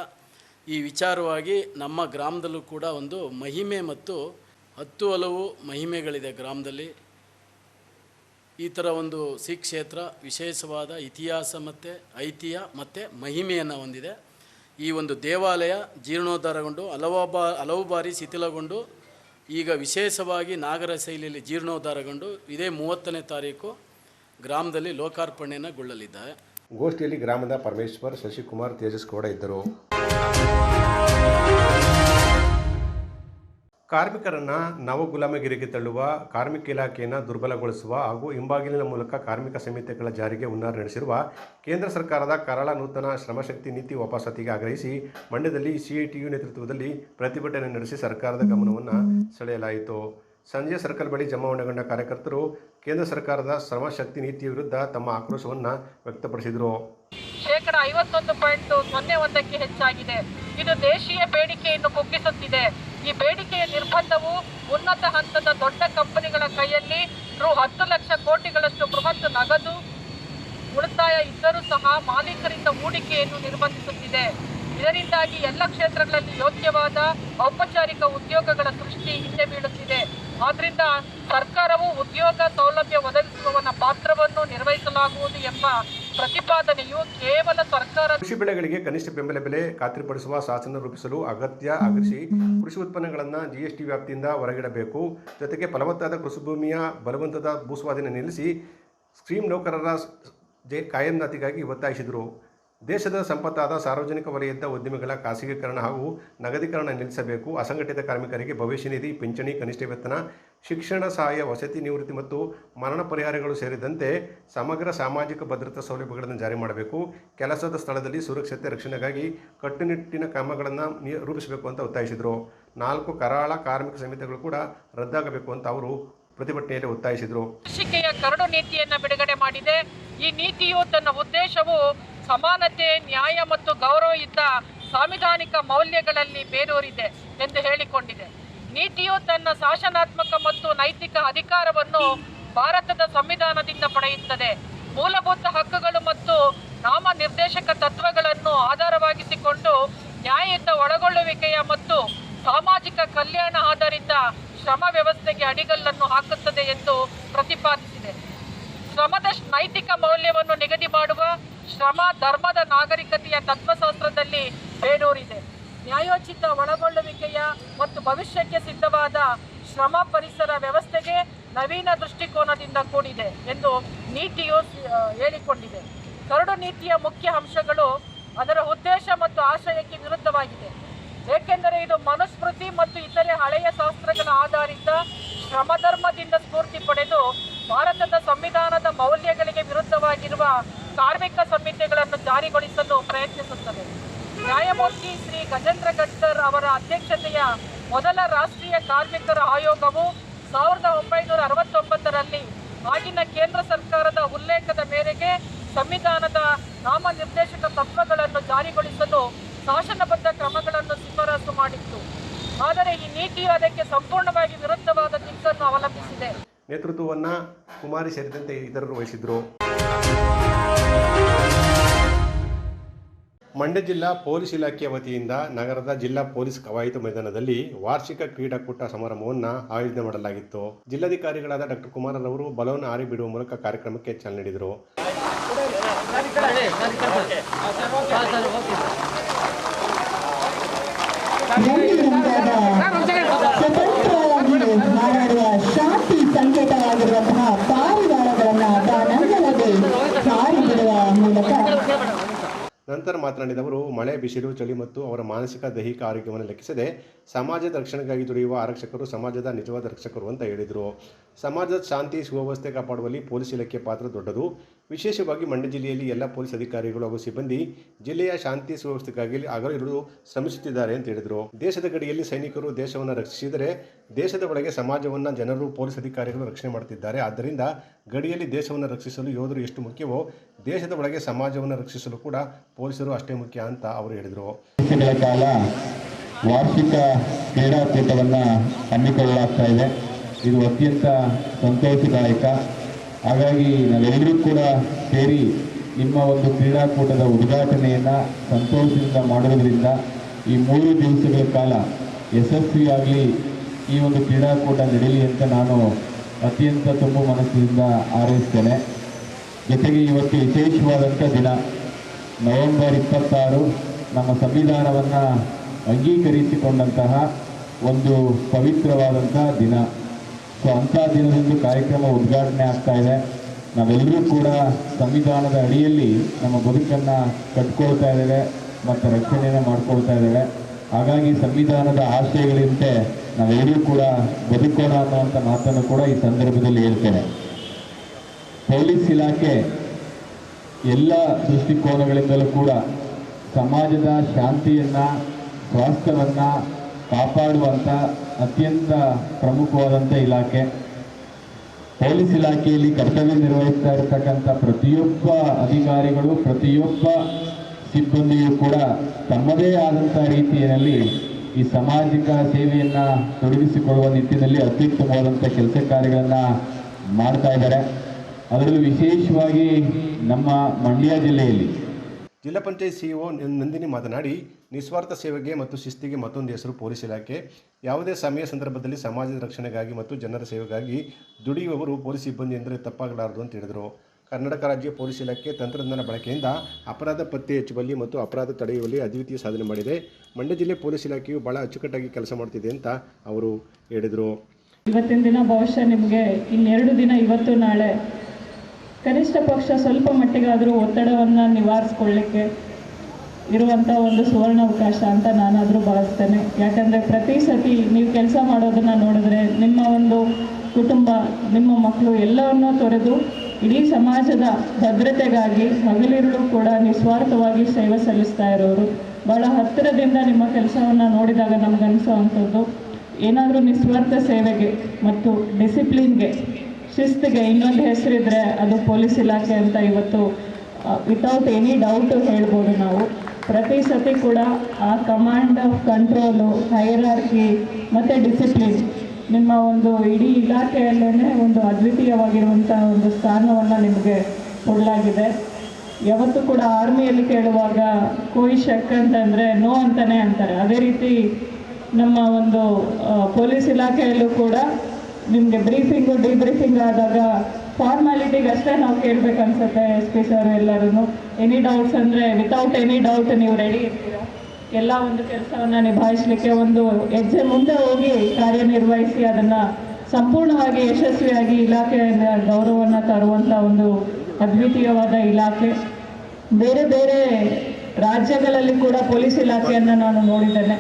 ಈ ವಿಚಾರವಾಗಿ ನಮ್ಮ ಗ್ರಾಮದಲ್ಲೂ ಕೂಡ ಒಂದು ಮಹಿಮೆ ಮತ್ತು ಹತ್ತು ಹಲವು ಮಹಿಮೆಗಳಿದೆ ಗ್ರಾಮದಲ್ಲಿ. ಈ ಥರ ಒಂದು ಶ್ರೀ ಕ್ಷೇತ್ರ ವಿಶೇಷವಾದ ಇತಿಹಾಸ ಮತ್ತು ಐತಿಹ್ಯ ಮತ್ತು ಮಹಿಮೆಯನ್ನು ಹೊಂದಿದೆ. ಈ ಒಂದು ದೇವಾಲಯ ಜೀರ್ಣೋದ್ಧಾರಗೊಂಡು ಹಲವು ಬಾ ಹಲವು ಬಾರಿ ಶಿಥಿಲಗೊಂಡು ಈಗ ವಿಶೇಷವಾಗಿ ನಾಗರ ಶೈಲಿಯಲ್ಲಿ ಜೀರ್ಣೋದ್ಧಾರಗೊಂಡು ಇದೇ ಮೂವತ್ತನೇ ತಾರೀಕು ಗ್ರಾಮದಲ್ಲಿ ಲೋಕಾರ್ಪಣೆಯನ್ನಗೊಳ್ಳಲಿದ್ದಾರೆ ಗೋಷ್ಠಿಯಲ್ಲಿ ಗ್ರಾಮದ ಪರಮೇಶ್ವರ್, ಶಶಿಕುಮಾರ್, ತೇಜಸ್ ಕೂಡ ಇದ್ದರು. ಕಾರ್ಮಿಕರನ್ನ ನವಗುಲಾಮಗಿರಿಗೆ ತಳ್ಳುವ, ಕಾರ್ಮಿಕ ಇಲಾಖೆಯನ್ನು ದುರ್ಬಲಗೊಳಿಸುವ ಹಾಗೂ ಹಿಂಬಾಗಿಲಿನ ಮೂಲಕ ಕಾರ್ಮಿಕ ಸಮಿತಿಗಳ ಜಾರಿಗೆ ಹುನ್ನಾರ ನಡೆಸಿರುವ ಕೇಂದ್ರ ಸರ್ಕಾರದ ಕರಾಳ ನೂತನ ಶ್ರಮಶಕ್ತಿ ನೀತಿ ವಾಪಸಾತಿಗೆ ಆಗ್ರಹಿಸಿ ಮಂಡ್ಯದಲ್ಲಿ ಸಿಐಟಿಯು ನೇತೃತ್ವದಲ್ಲಿ ಪ್ರತಿಭಟನೆ ನಡೆಸಿ ಸರ್ಕಾರದ ಗಮನವನ್ನು ಸೆಳೆಯಲಾಯಿತು. ಸಂಜೆ ಸರ್ಕಲ್ ಬಳಿ ಜಮಾವಣೆಗೊಂಡ ಕಾರ್ಯಕರ್ತರು ಕೇಂದ್ರ ಸರ್ಕಾರದ ಶ್ರಮಶಕ್ತಿ ನೀತಿಯ ವಿರುದ್ಧ ತಮ್ಮ ಆಕ್ರೋಶವನ್ನು ವ್ಯಕ್ತಪಡಿಸಿದರು. ಶೇಕಡ ಐವತ್ತೊಂದು ಪಾಯಿಂಟ್ ಸೊನ್ನೆ ಒಂದಕ್ಕೆ ಹೆಚ್ಚಾಗಿದೆ. ಇದು ದೇಶೀಯ ಬೇಡಿಕೆಯನ್ನು ಕುಗ್ಗಿಸುತ್ತಿದೆ. ಈ ಬೇಡಿಕೆಯ ನಿರ್ಬಂಧವು ಉನ್ನತ ಹಂತದ ದೊಡ್ಡ ಕಂಪನಿಗಳ ಕೈಯಲ್ಲಿ ರು ಹತ್ತು ಲಕ್ಷ ಕೋಟಿಗಳಷ್ಟು ಬೃಹತ್ ನಗದು, ಉಳಿತಾಯ ಇದ್ದರೂ ಸಹ ಮಾಲೀಕರಿಂದ ಹೂಡಿಕೆಯನ್ನು ನಿರ್ಬಂಧಿಸುತ್ತಿದೆ. ಇದರಿಂದಾಗಿ ಎಲ್ಲ ಕ್ಷೇತ್ರಗಳಲ್ಲಿ ಯೋಗ್ಯವಾದ ಔಪಚಾರಿಕ ಉದ್ಯೋಗಗಳ ಸೃಷ್ಟಿ ಹಿಂದೆ ಬೀಳುತ್ತಿದೆ. ಆದ್ರಿಂದ ಸರ್ಕಾರವು ಉದ್ಯೋಗ ಸೌಲಭ್ಯ ಒದಗಿಸುವವನ ಪಾತ್ರವನ್ನು ನಿರ್ವಹಿಸಲಾಗುವುದು ಎಂಬ ಪ್ರತಿಪಾದನೆಯು ಕೇವಲ ಸರ್ಕಾರ ಕೃಷಿ ಬೆಳೆಗಳಿಗೆ ಕನಿಷ್ಠ ಬೆಂಬಲ ಬೆಲೆ ಖಾತ್ರಿಪಡಿಸುವ ಶಾಸನ ರೂಪಿಸಲು ಅಗತ್ಯ ಆಗರಿಸಿ ಕೃಷಿ ಉತ್ಪನ್ನಗಳನ್ನು ಜಿಎಸ್ಟಿ ವ್ಯಾಪ್ತಿಯಿಂದ ಹೊರಗಿಡಬೇಕು. ಜೊತೆಗೆ ಫಲವತ್ತಾದ ಕೃಷಿ ಭೂಮಿಯ ಬಲವಂತದ ಭೂಸ್ವಾಧೀನ ನಿಲ್ಲಿಸಿ ಸ್ಕ್ರೀಮ್ ನೌಕರರ ಜೆ ಕಾಯಂನಾತಿಗಾಗಿ ಒತ್ತಾಯಿಸಿದರು. ದೇಶದ ಸಂಪತ್ತಾದ ಸಾರ್ವಜನಿಕ ವಲಯದ ಉದ್ಯಮಿಗಳ ಖಾಸಗೀಕರಣ ಹಾಗೂ ನಗದೀಕರಣ ನಿಲ್ಲಿಸಬೇಕು. ಅಸಂಘಟಿತ ಕಾರ್ಮಿಕರಿಗೆ ಭವಿಷ್ಯ ನಿಧಿ, ಪಿಂಚಣಿ, ಕನಿಷ್ಠ ವೇತನ, ಶಿಕ್ಷಣ ಸಹಾಯ, ವಸತಿ ನಿವೃತ್ತಿ ಮತ್ತು ಮರಣ ಪರಿಹಾರಗಳು ಸೇರಿದಂತೆ ಸಮಗ್ರ ಸಾಮಾಜಿಕ ಭದ್ರತಾ ಸೌಲಭ್ಯಗಳನ್ನು ಜಾರಿ ಮಾಡಬೇಕು. ಕೆಲಸದ ಸ್ಥಳದಲ್ಲಿ ಸುರಕ್ಷತೆ, ರಕ್ಷಣೆಗಾಗಿ ಕಟ್ಟುನಿಟ್ಟಿನ ಕ್ರಮಗಳನ್ನು ರೂಪಿಸಬೇಕು ಅಂತ ಒತ್ತಾಯಿಸಿದರು. ನಾಲ್ಕು ಕರಾಳ ಕಾರ್ಮಿಕ ಸಮಿತಿಗಳು ಕೂಡ ರದ್ದಾಗಬೇಕು ಅಂತ ಅವರು ಪ್ರತಿಭಟನೆಯಲ್ಲಿ ಒತ್ತಾಯಿಸಿದರು. ಕರಡು ನೀತಿಯನ್ನ ಬಿಡುಗಡೆ ಮಾಡಿದೆ. ಈ ನೀತಿಯು ತನ್ನ ಉದ್ದೇಶವು ಸಮಾನತೆ, ನ್ಯಾಯ ಮತ್ತು ಗೌರವ ಇದ್ದ ಸಾಂವಿಧಾನಿಕ ಮೌಲ್ಯಗಳಲ್ಲಿ ಬೇರೂರಿದೆ ಎಂದು ಹೇಳಿಕೊಂಡಿದೆ. ನೀತಿಯು ತನ್ನ ಶಾಸನಾತ್ಮಕ ಮತ್ತು ನೈತಿಕ ಅಧಿಕಾರವನ್ನು ಭಾರತದ ಸಂವಿಧಾನದಿಂದ ಪಡೆಯುತ್ತದೆ. ಮೂಲಭೂತ ಹಕ್ಕುಗಳು ಮತ್ತು ನಾಮ ನಿರ್ದೇಶಕ ತತ್ವಗಳನ್ನು ಆಧಾರವಾಗಿಸಿಕೊಂಡು ನ್ಯಾಯಯುತ ಒಳಗೊಳ್ಳುವಿಕೆಯ ಮತ್ತು ಸಾಮಾಜಿಕ ಕಲ್ಯಾಣ ಆಧಾರಿತ ಶ್ರಮ ವ್ಯವಸ್ಥೆಗೆ ಅಡಿಗಲ್ಲನ್ನು ಹಾಕುತ್ತದೆ ಎಂದು ಪ್ರತಿಪಾದಿಸಿದೆ. ಶ್ರಮದ ನೈತಿಕ ಮೌಲ್ಯವನ್ನು ನಿಗದಿ ಮಾಡುವ ಶ್ರಮ, ಧರ್ಮದ ನಾಗರಿಕತೆಯ ತತ್ವಶಾಸ್ತ್ರದಲ್ಲಿ ಬೇರೂರಿದೆ ನ್ಯಾಯೋಚಿತ ಒಳಗೊಳ್ಳುವಿಕೆಯ ಮತ್ತು ಭವಿಷ್ಯಕ್ಕೆ ಸಿದ್ಧವಾದ ಶ್ರಮ ಪರಿಸರ ವ್ಯವಸ್ಥೆಗೆ ನವೀನ ದೃಷ್ಟಿಕೋನದಿಂದ ಕೂಡಿದೆ ಎಂದು ನೀತಿಯು ಹೇಳಿಕೊಂಡಿದೆ. ಕರಡು ನೀತಿಯ ಮುಖ್ಯ ಅಂಶಗಳು ಅದರ ಉದ್ದೇಶ ಮತ್ತು ಆಶಯಕ್ಕೆ ವಿರುದ್ಧವಾಗಿದೆ. ಏಕೆಂದರೆ ಇದು ಮನುಸ್ಮೃತಿ ಮತ್ತು ಇತರೆ ಹಳೆಯ ಶಾಸ್ತ್ರಗಳ ಆಧಾರಿತ ಶ್ರಮಧರ್ಮದಿಂದ ಸ್ಫೂರ್ತಿ ಪಡೆದು ಭಾರತದ ಸಂವಿಧಾನದ ಮೌಲ್ಯಗಳಿಗೆ ವಿರುದ್ಧವಾಗಿರುವ ಕಾರ್ಮಿಕ ಸಂಹಿತೆಗಳನ್ನು ಜಾರಿಗೊಳಿಸಲು ಪ್ರಯತ್ನಿಸುತ್ತದೆ. ನ್ಯಾಯಮೂರ್ತಿ ಶ್ರೀ ಗಜೇಂದ್ರ ಗಡ್ಕರ್ ಅವರ ಅಧ್ಯಕ್ಷತೆಯ ಮೊದಲ ರಾಷ್ಟ್ರೀಯ ಕಾರ್ಮಿಕರ ಆಯೋಗವು ಸಾವಿರದ ಒಂಬೈನೂರ ಅರವತ್ತೊಂಬತ್ತರಲ್ಲಿ ಆಗಿನ ಕೇಂದ್ರ ಸರ್ಕಾರದ ಉಲ್ಲೇಖದ ಮೇರೆಗೆ ಸಂವಿಧಾನದ ನಾಮನಿರ್ದೇಶಕ ತತ್ವಗಳನ್ನು ಜಾರಿಗೊಳಿಸಲು ಶಾಸನಬದ್ಧ ಕ್ರಮಗಳನ್ನು ಶಿಫಾರಸು ಮಾಡಿತ್ತು. ಆದರೆ ಈ ನೀತಿಯು ಅದಕ್ಕೆ ಸಂಪೂರ್ಣವಾಗಿ ವಿರುದ್ಧವಾದ ದಿಕ್ಕನ್ನು ಅವಲಂಬಿಸಿದೆ. ನೇತೃತ್ವವನ್ನು ಕುಮಾರಿ ಸೇರಿದಂತೆ ಇತರರು ವಹಿಸಿದ್ರು. ಮಂಡ್ಯ ಜಿಲ್ಲಾ ಪೊಲೀಸ್ ಇಲಾಖೆಯ ವತಿಯಿಂದ ನಗರದ ಜಿಲ್ಲಾ ಪೊಲೀಸ್ ಕವಾಯಿತು ಮೈದಾನದಲ್ಲಿ ವಾರ್ಷಿಕ ಕ್ರೀಡಾಕೂಟ ಸಮಾರಂಭವನ್ನು ಆಯೋಜನೆ ಮಾಡಲಾಗಿತ್ತು. ಜಿಲ್ಲಾಧಿಕಾರಿಗಳಾದ ಡಾಕ್ಟರ್ ಕುಮಾರರವರು ಬಲವನ್ನು ಆರಿ ಬಿಡುವ ಮೂಲಕ ಕಾರ್ಯಕ್ರಮಕ್ಕೆ ಚಾಲನೆ ನೀಡಿದರು. ಸಂಕೇತವಾಗಿರುವಂತಹ ಪಾರಿವಾಳಗಳನ್ನ ಅವರು ಬಿಡುವ ಮೂಲಕ. ನಂತರ ಮಾತನಾಡಿದವರು ಮಳೆ ಬಿಸಿಲು, ಚಳಿ ಮತ್ತು ಅವರ ಮಾನಸಿಕ ದೈಹಿಕ ಆರೋಗ್ಯವನ್ನು ಲೆಕ್ಕಿಸದೆ ಸಮಾಜದ ರಕ್ಷಣೆಗಾಗಿ ದುಡಿಯುವ ಆರಕ್ಷಕರು ಸಮಾಜದ ನಿಜವಾದ ರಕ್ಷಕರು ಅಂತ ಹೇಳಿದರು. ಸಮಾಜದ ಶಾಂತಿ, ಸುವ್ಯವಸ್ಥೆ ಕಾಪಾಡುವಲ್ಲಿ ಪೊಲೀಸ್ ಇಲಾಖೆ ಪಾತ್ರ ದೊಡ್ಡದು. ವಿಶೇಷವಾಗಿ ಮಂಡ್ಯ ಜಿಲ್ಲೆಯಲ್ಲಿ ಎಲ್ಲ ಪೊಲೀಸ್ ಅಧಿಕಾರಿಗಳು ಹಾಗೂ ಸಿಬ್ಬಂದಿ ಜಿಲ್ಲೆಯ ಶಾಂತಿ ಸುವ್ಯವಸ್ಥೆಗಾಗಿ ಹಗಲಿರುಳು ಶ್ರಮಿಸುತ್ತಿದ್ದಾರೆ ಅಂತ ಹೇಳಿದರು. ದೇಶದ ಗಡಿಯಲ್ಲಿ ಸೈನಿಕರು ದೇಶವನ್ನು ರಕ್ಷಿಸಿದರೆ ದೇಶದ ಒಳಗೆ ಸಮಾಜವನ್ನು ಜನರು ಪೊಲೀಸ್ ಅಧಿಕಾರಿಗಳು ರಕ್ಷಣೆ ಮಾಡುತ್ತಿದ್ದಾರೆ. ಆದ್ದರಿಂದ ಗಡಿಯಲ್ಲಿ ದೇಶವನ್ನು ರಕ್ಷಿಸಲು ಯೋಧರು ಎಷ್ಟು ಮುಖ್ಯವೋ ದೇಶದ ಒಳಗೆ ಸಮಾಜವನ್ನು ರಕ್ಷಿಸಲು ಕೂಡ ಪೊಲೀಸರು ಅಷ್ಟೇ ಮುಖ್ಯ ಅಂತ ಅವರು ಹೇಳಿದರು. ಕಾಲ ವಾರ್ಷಿಕ ಕ್ರೀಡಾಕೂಟವನ್ನು ಹಮ್ಮಿಕೊಳ್ಳಲಾಗ್ತಾ ಇದೆ. ಇದು ಅತ್ಯಂತ ಸಂತೋಷದಾಯಕ ಹಾಗಾಗಿ ನಾವೆಲ್ಲರೂ ಕೂಡ ಸೇರಿ ನಿಮ್ಮ ಒಂದು ಕ್ರೀಡಾಕೂಟದ ಉದ್ಘಾಟನೆಯನ್ನು ಸಂತೋಷದಿಂದ ಮಾಡುವುದರಿಂದ ಈ ಮೂರು ದಿವಸಗಳ ಕಾಲ ಯಶಸ್ವಿಯಾಗಲಿ ಈ ಒಂದು ಕ್ರೀಡಾಕೂಟ ನಡೆಯಲಿ ಅಂತ ನಾನು ಅತ್ಯಂತ ತುಂಬ ಮನಸ್ಸಿನಿಂದ ಹಾರೈಸ್ತೇನೆ. ಜೊತೆಗೆ ಇವತ್ತು ವಿಶೇಷವಾದಂಥ ದಿನ, ನವೆಂಬರ್ ಇಪ್ಪತ್ತಾರು, ನಮ್ಮ ಸಂವಿಧಾನವನ್ನು ಅಂಗೀಕರಿಸಿಕೊಂಡಂತಹ ಒಂದು ಪವಿತ್ರವಾದಂಥ ದಿನ. ಸೊ ಅಂಥ ದಿನದಂದು ಕಾರ್ಯಕ್ರಮ ಉದ್ಘಾಟನೆ ಆಗ್ತಾ ಇದೆ. ನಾವೆಲ್ಲರೂ ಕೂಡ ಸಂವಿಧಾನದ ಅಡಿಯಲ್ಲಿ ನಮ್ಮ ಬದುಕನ್ನು ಕಟ್ಕೊಳ್ತಾ ಇದ್ದೇವೆ, ಮತ್ತು ರಕ್ಷಣೆಯನ್ನು ಮಾಡ್ಕೊಳ್ತಾ ಇದ್ದೇವೆ. ಹಾಗಾಗಿ ಸಂವಿಧಾನದ ಆಶಯಗಳಂತೆ ನಾವೆಲ್ಲರೂ ಕೂಡ ಬದುಕೋಣ ಅನ್ನುವಂಥ ಮಾತನ್ನು ಕೂಡ ಈ ಸಂದರ್ಭದಲ್ಲಿ ಹೇಳ್ತೇನೆ. ಪೊಲೀಸ್ ಇಲಾಖೆ ಎಲ್ಲ ದೃಷ್ಟಿಕೋನಗಳಿಂದಲೂ ಕೂಡ ಸಮಾಜದ ಶಾಂತಿಯನ್ನು, ಸ್ವಾಸ್ಥ್ಯವನ್ನು ಕಾಪಾಡುವಂಥ ಅತ್ಯಂತ ಪ್ರಮುಖವಾದಂಥ ಇಲಾಖೆ. ಪೊಲೀಸ್ ಇಲಾಖೆಯಲ್ಲಿ ಕರ್ತವ್ಯ ನಿರ್ವಹಿಸ್ತಾ ಇರತಕ್ಕಂಥ ಪ್ರತಿಯೊಬ್ಬ ಅಧಿಕಾರಿಗಳು, ಪ್ರತಿಯೊಬ್ಬ ಸಿಬ್ಬಂದಿಯೂ ಕೂಡ ತಮ್ಮದೇ ಆದಂಥ ರೀತಿಯಲ್ಲಿ ಈ ಸಾಮಾಜಿಕ ಸೇವೆಯನ್ನು ತೊಡಗಿಸಿಕೊಳ್ಳುವ ನಿಟ್ಟಿನಲ್ಲಿ ಅತ್ಯುತ್ತಮವಾದಂಥ ಕೆಲಸ ಕಾರ್ಯಗಳನ್ನು ಮಾಡ್ತಾ ಇದ್ದಾರೆ. ಅದರಲ್ಲೂ ವಿಶೇಷವಾಗಿ ನಮ್ಮ ಮಂಡ್ಯ ಜಿಲ್ಲೆಯಲ್ಲಿ. ಜಿಲ್ಲಾ ಪಂಚಾಯತ್ ಸಿಇಒ ನಂದಿನಿ ಮಾತನಾಡಿ ನಿಸ್ವಾರ್ಥ ಸೇವೆಗೆ ಮತ್ತು ಶಿಸ್ತಿಗೆ ಮತ್ತೊಂದು ಹೆಸರು ಪೊಲೀಸ್ ಇಲಾಖೆ. ಯಾವುದೇ ಸಮಯ ಸಂದರ್ಭದಲ್ಲಿ ಸಮಾಜದ ರಕ್ಷಣೆಗಾಗಿ ಮತ್ತು ಜನರ ಸೇವೆಗಾಗಿ ದುಡಿಯುವವರು ಪೊಲೀಸ್ ಸಿಬ್ಬಂದಿ ಎಂದರೆ ತಪ್ಪಾಗಲಾರದು ಅಂತ ಹೇಳಿದರು. ಕರ್ನಾಟಕ ರಾಜ್ಯ ಪೊಲೀಸ್ ಇಲಾಖೆ ತಂತ್ರಜ್ಞಾನ ಬಳಕೆಯಿಂದ ಅಪರಾಧ ಪತ್ತೆ ಹೆಚ್ಚುವಲ್ಲಿ ಮತ್ತು ಅಪರಾಧ ತಡೆಯುವಲ್ಲಿ ಅದ್ವಿತೀಯ ಸಾಧನೆ ಮಾಡಿದೆ. ಮಂಡ್ಯ ಜಿಲ್ಲೆ ಪೊಲೀಸ್ ಇಲಾಖೆಯು ಬಹಳ ಅಚ್ಚುಕಟ್ಟಾಗಿ ಕೆಲಸ ಮಾಡ್ತಿದೆ ಅಂತ ಅವರು ಹೇಳಿದರು. ಇವತ್ತಿನ ದಿನ ಬಹುಶಃ ನಿಮಗೆ ಇನ್ನೆರಡು ದಿನ ಇವತ್ತು ನಾಳೆ ಕನಿಷ್ಠ ಪಕ್ಷ ಸ್ವಲ್ಪ ಮಟ್ಟಿಗಾದರೂ ಒತ್ತಡವನ್ನು ನಿವಾರಿಸ್ಕೊಳ್ಳಿಕ್ಕೆ ಇರುವಂಥ ಒಂದು ಸುವರ್ಣ ಅವಕಾಶ ಅಂತ ನಾನಾದರೂ ಭಾವಿಸ್ತೇನೆ. ಯಾಕಂದ್ರೆ ಪ್ರತಿ ಸತಿ ನೀವು ಕೆಲಸ ಮಾಡೋದನ್ನ ನೋಡಿದ್ರೆ ನಿಮ್ಮ ಒಂದು ಕುಟುಂಬ, ನಿಮ್ಮ ಮಕ್ಕಳು ಎಲ್ಲವನ್ನೂ ತೊರೆದು ಇಡೀ ಸಮಾಜದ ಭದ್ರತೆಗಾಗಿ, ಹಗಲಿರುಳು ಕೂಡ ನಿಸ್ವಾರ್ಥವಾಗಿ ಸೇವೆ ಸಲ್ಲಿಸ್ತಾ ಇರೋರು. ಬಹಳ ಹತ್ತಿರದಿಂದ ನಿಮ್ಮ ಕೆಲಸವನ್ನು ನೋಡಿದಾಗ ನಮ್ಗೆ ಅನಿಸುವಂಥದ್ದು ಏನಾದರೂ ನಿಸ್ವಾರ್ಥ ಸೇವೆಗೆ ಮತ್ತು ಡಿಸಿಪ್ಲಿನ್ಗೆ, ಶಿಸ್ತಿಗೆ ಇನ್ನೊಂದು ಹೆಸರಿದ್ರೆ ಅದು ಪೊಲೀಸ್ ಇಲಾಖೆ ಅಂತ ಇವತ್ತು ವಿತೌಟ್ ಎನಿ ಡೌಟ್ ಹೇಳ್ಬೋದು ನಾವು. ಪ್ರತಿ ಸತಿ ಕೂಡ ಆ ಕಮಾಂಡ್ ಕಂಟ್ರೋಲು ಹೈರಾರ್ಕಿ ಮತ್ತು ಡಿಸಿಪ್ಲಿನ್ ನಿಮ್ಮ ಒಂದು ಇಡೀ ಇಲಾಖೆಯಲ್ಲೇ ಒಂದು ಅದ್ವಿತೀಯವಾಗಿರುವಂಥ ಒಂದು ಸ್ಥಾನವನ್ನು ನಿಮಗೆ ಕೊಡಲಾಗಿದೆ. ಯಾವತ್ತೂ ಕೂಡ ಆರ್ಮಿಯಲ್ಲಿ ಕೇಳುವಾಗ, ಕೋಯಿ ಶಕ್ ಅಂತಂದರೆ ನೋ ಅಂತಲೇ ಅಂತಾರೆ. ಅದೇ ರೀತಿ ನಮ್ಮ ಒಂದು ಪೊಲೀಸ್ ಇಲಾಖೆಯಲ್ಲೂ ಕೂಡ ನಿಮಗೆ ಬ್ರೀಫಿಂಗು ಡಿಬ್ರೀಫಿಂಗ್ ಆದಾಗ ಫಾರ್ಮ್ಯಾಲಿಟಿಗೆ ಅಷ್ಟೇ ನಾವು ಕೇಳಬೇಕು ಅನ್ಸುತ್ತೆ ಎಸ್ ಪಿ ಸರ್ ಎಲ್ಲರೂ ಎನಿ ಡೌಟ್ಸ್ ಅಂದರೆ ವಿತೌಟ್ ಎನಿ ಡೌಟ್ ನೀವು ರೆಡಿ ಇರ್ತೀರಾ? ಎಲ್ಲ ಒಂದು ಕೆಲಸವನ್ನು ನಿಭಾಯಿಸಲಿಕ್ಕೆ ಒಂದು ಹೆಜ್ಜೆ ಮುಂದೆ ಹೋಗಿ ಕಾರ್ಯನಿರ್ವಹಿಸಿ ಅದನ್ನು ಸಂಪೂರ್ಣವಾಗಿ ಯಶಸ್ವಿಯಾಗಿ ಇಲಾಖೆಯಿಂದ ಗೌರವವನ್ನು ತರುವಂಥ ಒಂದು ಅದ್ವಿತೀಯವಾದ ಇಲಾಖೆ. ಬೇರೆ ಬೇರೆ ರಾಜ್ಯಗಳಲ್ಲಿ ಕೂಡ ಪೊಲೀಸ್ ಇಲಾಖೆಯನ್ನು ನಾನು ನೋಡಿದ್ದೇನೆ.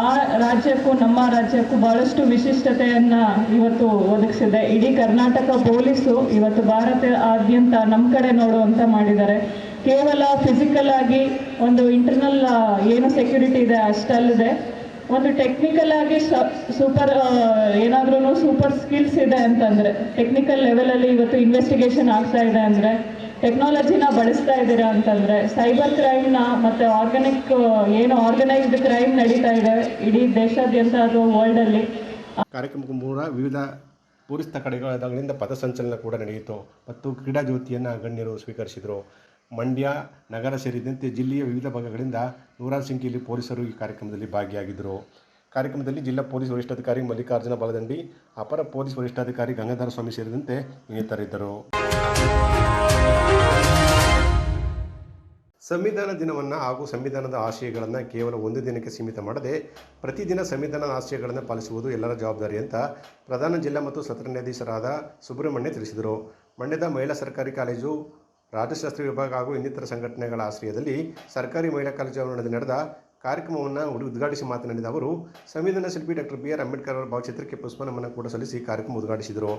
ಆ ರಾಜ್ಯಕ್ಕೂ, ನಮ್ಮ ರಾಜ್ಯಕ್ಕೂ ಬಹಳಷ್ಟು ವಿಶಿಷ್ಟತೆಯನ್ನು ಇವತ್ತು ಒದಗಿಸಿದೆ. ಇಡೀ ಕರ್ನಾಟಕ ಪೊಲೀಸು ಇವತ್ತು ಭಾರತ ಆದ್ಯಂತ ನಮ್ಮ ಕಡೆ ನೋಡುವಂತ ಮಾಡಿದ್ದಾರೆ. ಕೇವಲ ಫಿಸಿಕಲ್ ಆಗಿ ಒಂದು ಇಂಟರ್ನಲ್ ಏನು ಸೆಕ್ಯೂರಿಟಿ ಇದೆ ಅಷ್ಟಲ್ಲದೆ, ಒಂದು ಟೆಕ್ನಿಕಲ್ ಆಗಿ ಸೂಪರ್ ಏನಾದ್ರೂ ಸೂಪರ್ ಸ್ಕಿಲ್ಸ್ ಇದೆ ಅಂತಂದ್ರೆ ಟೆಕ್ನಿಕಲ್ ಲೆವೆಲಲ್ಲಿ ಇವತ್ತು ಇನ್ವೆಸ್ಟಿಗೇಷನ್ ಆಗ್ತಾ ಇದೆ ಅಂದ್ರೆ ಟೆಕ್ನಾಲಜಿನ ಬಳಸ್ತಾ ಇದ್ದೀರಾ ಅಂತಂದ್ರೆ ಸೈಬರ್ ಕ್ರೈಮ್ನ ಮತ್ತೆ ಆರ್ಗಾನಿಕ್ ಏನು ಆರ್ಗನೈಸ್ಡ್ ಕ್ರೈಮ್ ನಡೀತಾ ಇದೆ ಇಡೀ ದೇಶಾದ್ಯಂತ ಅಥವಾ ವರ್ಲ್ಡಲ್ಲಿ ಕಾರ್ಯಕ್ರಮಕ್ಕೂ ಮೂಲ ವಿವಿಧ ಪೊಲೀಸ್ ಕಡೆಗಳಿಂದ ಪಥಸಂಚಲನ ಕೂಡ ನಡೆಯಿತು ಮತ್ತು ಕ್ರೀಡಾ ಜ್ಯೋತಿಯನ್ನು ಗಣ್ಯರು ಸ್ವೀಕರಿಸಿದರು. ಮಂಡ್ಯ, ನಗರ ಸೇರಿದಂತೆ ಜಿಲ್ಲೆಯ ವಿವಿಧ ಭಾಗಗಳಿಂದ ನೂರಾರು ಸಂಖ್ಯೆಯಲ್ಲಿ ಪೊಲೀಸರು ಈ ಕಾರ್ಯಕ್ರಮದಲ್ಲಿ ಭಾಗಿಯಾಗಿದ್ದರು ಕಾರ್ಯಕ್ರಮದಲ್ಲಿ ಜಿಲ್ಲಾ ಪೊಲೀಸ್ ವರಿಷ್ಠಾಧಿಕಾರಿ ಮಲ್ಲಿಕಾರ್ಜುನ ಬಲದಂಡಿ, ಅಪರ ಪೊಲೀಸ್ ವರಿಷ್ಠಾಧಿಕಾರಿ ಗಂಗಾಧರ ಸ್ವಾಮಿ ಸೇರಿದಂತೆ ಇನ್ನಿತರಿದ್ದರು. ಸಂವಿಧಾನ ದಿನವನ್ನು ಹಾಗೂ ಸಂವಿಧಾನದ ಆಶಯಗಳನ್ನು ಕೇವಲ ಒಂದು ದಿನಕ್ಕೆ ಸೀಮಿತ ಮಾಡದೆ ಪ್ರತಿದಿನ ಸಂವಿಧಾನದ ಆಶಯಗಳನ್ನು ಪಾಲಿಸುವುದು ಎಲ್ಲರ ಜವಾಬ್ದಾರಿ ಅಂತ ಪ್ರಧಾನ ಜಿಲ್ಲಾ ಮತ್ತು ಸತ್ರ ನ್ಯಾಯಾಧೀಶರಾದ ಸುಬ್ರಹ್ಮಣ್ಯ ತಿಳಿಸಿದರು. ಮಂಡ್ಯದ ಮಹಿಳಾ ಸರ್ಕಾರಿ ಕಾಲೇಜು, ರಾಜಶಾಸ್ತ್ರ ವಿಭಾಗ ಹಾಗೂ ಇನ್ನಿತರ ಸಂಘಟನೆಗಳ ಆಶ್ರಯದಲ್ಲಿ ಸರ್ಕಾರಿ ಮಹಿಳಾ ಕಾಲೇಜು ಆವರಣದಲ್ಲಿ ನಡೆದ ಕಾರ್ಯಕ್ರಮವನ್ನು ಉದ್ಘಾಟಿಸಿ ಮಾತನಾಡಿದ ಅವರು, ಸಂವಿಧಾನ ಶಿಲ್ಪಿ ಡಾಕ್ಟರ್ ಬಿ ಆರ್ ಅಂಬೇಡ್ಕರ್ ಅವರ ಭಾವಚಿತ್ರಕ್ಕೆ ಪುಷ್ಪನಮನ ಕೂಡ ಸಲ್ಲಿಸಿ ಕಾರ್ಯಕ್ರಮ ಉದ್ಘಾಟಿಸಿದರು.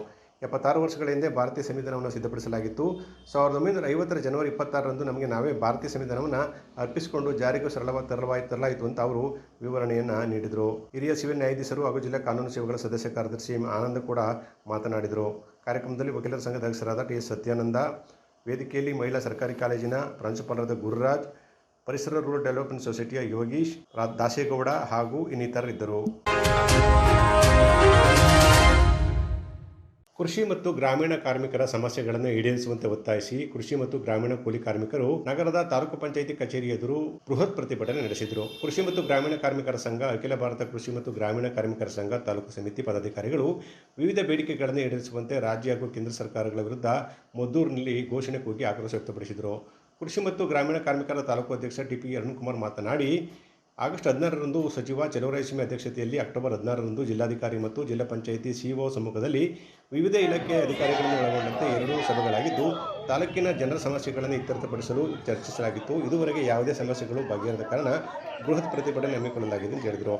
ಎಪ್ಪತ್ತಾರು ವರ್ಷಗಳ ಹಿಂದೆ ಭಾರತೀಯ ಸಂವಿಧಾನವನ್ನು ಸಿದ್ಧಪಡಿಸಲಾಗಿತ್ತು. ಸಾವಿರದ ಒಂಬೈನೂರ ಐವತ್ತರ ಜನವರಿ ಇಪ್ಪತ್ತಾರರಂದು ನಮಗೆ ನಾವೇ ಭಾರತೀಯ ಸಂವಿಧಾನವನ್ನು ಅರ್ಪಿಸಿಕೊಂಡು ಜಾರಿಗೂ ಸರಳವಾಗಿ ತರಲಾയി ತರಲಾಯಿತು ಅಂತ ಅವರು ವಿವರಣೆಯನ್ನು ನೀಡಿದರು. ಹಿರಿಯ ಸಿವಿಲ್ ನ್ಯಾಯಾಧೀಶರು ಹಾಗೂ ಜಿಲ್ಲಾ ಕಾನೂನು ಸೇವೆಗಳ ಸದಸ್ಯ ಕಾರ್ಯದರ್ಶಿ ಆನಂದ್ ಕೂಡ ಮಾತನಾಡಿದರು. ಕಾರ್ಯಕ್ರಮದಲ್ಲಿ ವಕೀಲರ ಸಂಘದ ಅಧ್ಯಕ್ಷರಾದ ಟಿ ಎಸ್ ಸತ್ಯಾನಂದ, ವೇದಿಕೆಯಲ್ಲಿ ಮಹಿಳಾ ಸರ್ಕಾರಿ ಕಾಲೇಜಿನ ಪ್ರಾಂಶುಪಾಲರಾದ ಗುರುರಾಜ್ ಪರಿಸರ ರೂರಲ್ ಡೆವಲಪ್ಮೆಂಟ್ ಸೊಸೈಟಿಯ ಯೋಗೀಶ್ ದಾಸೇಗೌಡ ಹಾಗೂ ಇನ್ನಿತರರಿದ್ದರು ಕೃಷಿ ಮತ್ತು ಗ್ರಾಮೀಣ ಕಾರ್ಮಿಕರ ಸಮಸ್ಯೆಗಳನ್ನು ಈಡೇರಿಸುವಂತೆ ಒತ್ತಾಯಿಸಿ ಕೃಷಿ ಮತ್ತು ಗ್ರಾಮೀಣ ಕೂಲಿ ಕಾರ್ಮಿಕರು ನಗರದ ತಾಲೂಕು ಪಂಚಾಯಿತಿ ಕಚೇರಿ ಎದುರು ಬೃಹತ್ ಪ್ರತಿಭಟನೆ ನಡೆಸಿದರು. ಕೃಷಿ ಮತ್ತು ಗ್ರಾಮೀಣ ಕಾರ್ಮಿಕರ ಸಂಘ, ಅಖಿಲ ಭಾರತ ಕೃಷಿ ಮತ್ತು ಗ್ರಾಮೀಣ ಕಾರ್ಮಿಕರ ಸಂಘ, ತಾಲೂಕು ಸಮಿತಿ ಪದಾಧಿಕಾರಿಗಳು ವಿವಿಧ ಬೇಡಿಕೆಗಳನ್ನು ಈಡೇರಿಸುವಂತೆ ರಾಜ್ಯ ಹಾಗೂ ಕೇಂದ್ರ ಸರ್ಕಾರಗಳ ವಿರುದ್ಧ ಮದ್ದೂರಿನಲ್ಲಿ ಘೋಷಣೆ ಕೂಗಿ ಆಕ್ರೋಶ ವ್ಯಕ್ತಪಡಿಸಿದರು. ಕೃಷಿ ಮತ್ತು ಗ್ರಾಮೀಣ ಕಾರ್ಮಿಕರ ತಾಲೂಕು ಅಧ್ಯಕ್ಷ ಟಿ ಪಿ ಅರುಣ್ಕುಮಾರ್ ಮಾತನಾಡಿ, ಆಗಸ್ಟ್ ಹದಿನಾರರಂದು ಸಚಿವ ಚಲುವರಾಯಸ್ವಾಮಿ ಅಧ್ಯಕ್ಷತೆಯಲ್ಲಿ ಅಕ್ಟೋಬರ್ ಹದಿನಾರರಂದು ಜಿಲ್ಲಾಧಿಕಾರಿ ಮತ್ತು ಜಿಲ್ಲಾ ಪಂಚಾಯಿತಿ ಸಿಇಒ ಸಮ್ಮುಖದಲ್ಲಿ ವಿವಿಧ ಇಲಾಖೆ ಅಧಿಕಾರಿಗಳನ್ನು ಒಳಗೊಂಡಂತೆ ಎರಡು ಸಭೆಗಳಾಗಿದ್ದು, ತಾಲೂಕಿನ ಜನರ ಸಮಸ್ಯೆಗಳನ್ನು ಇತ್ಯರ್ಥಪಡಿಸಲು ಚರ್ಚಿಸಲಾಗಿತ್ತು. ಇದುವರೆಗೆ ಯಾವುದೇ ಸಮಸ್ಯೆಗಳು ಬಗೆಹರಿದ ಕಾರಣ ಬೃಹತ್ ಪ್ರತಿಭಟನೆ ಹಮ್ಮಿಕೊಳ್ಳಲಾಗಿದೆ ಎಂದು ಹೇಳಿದರು.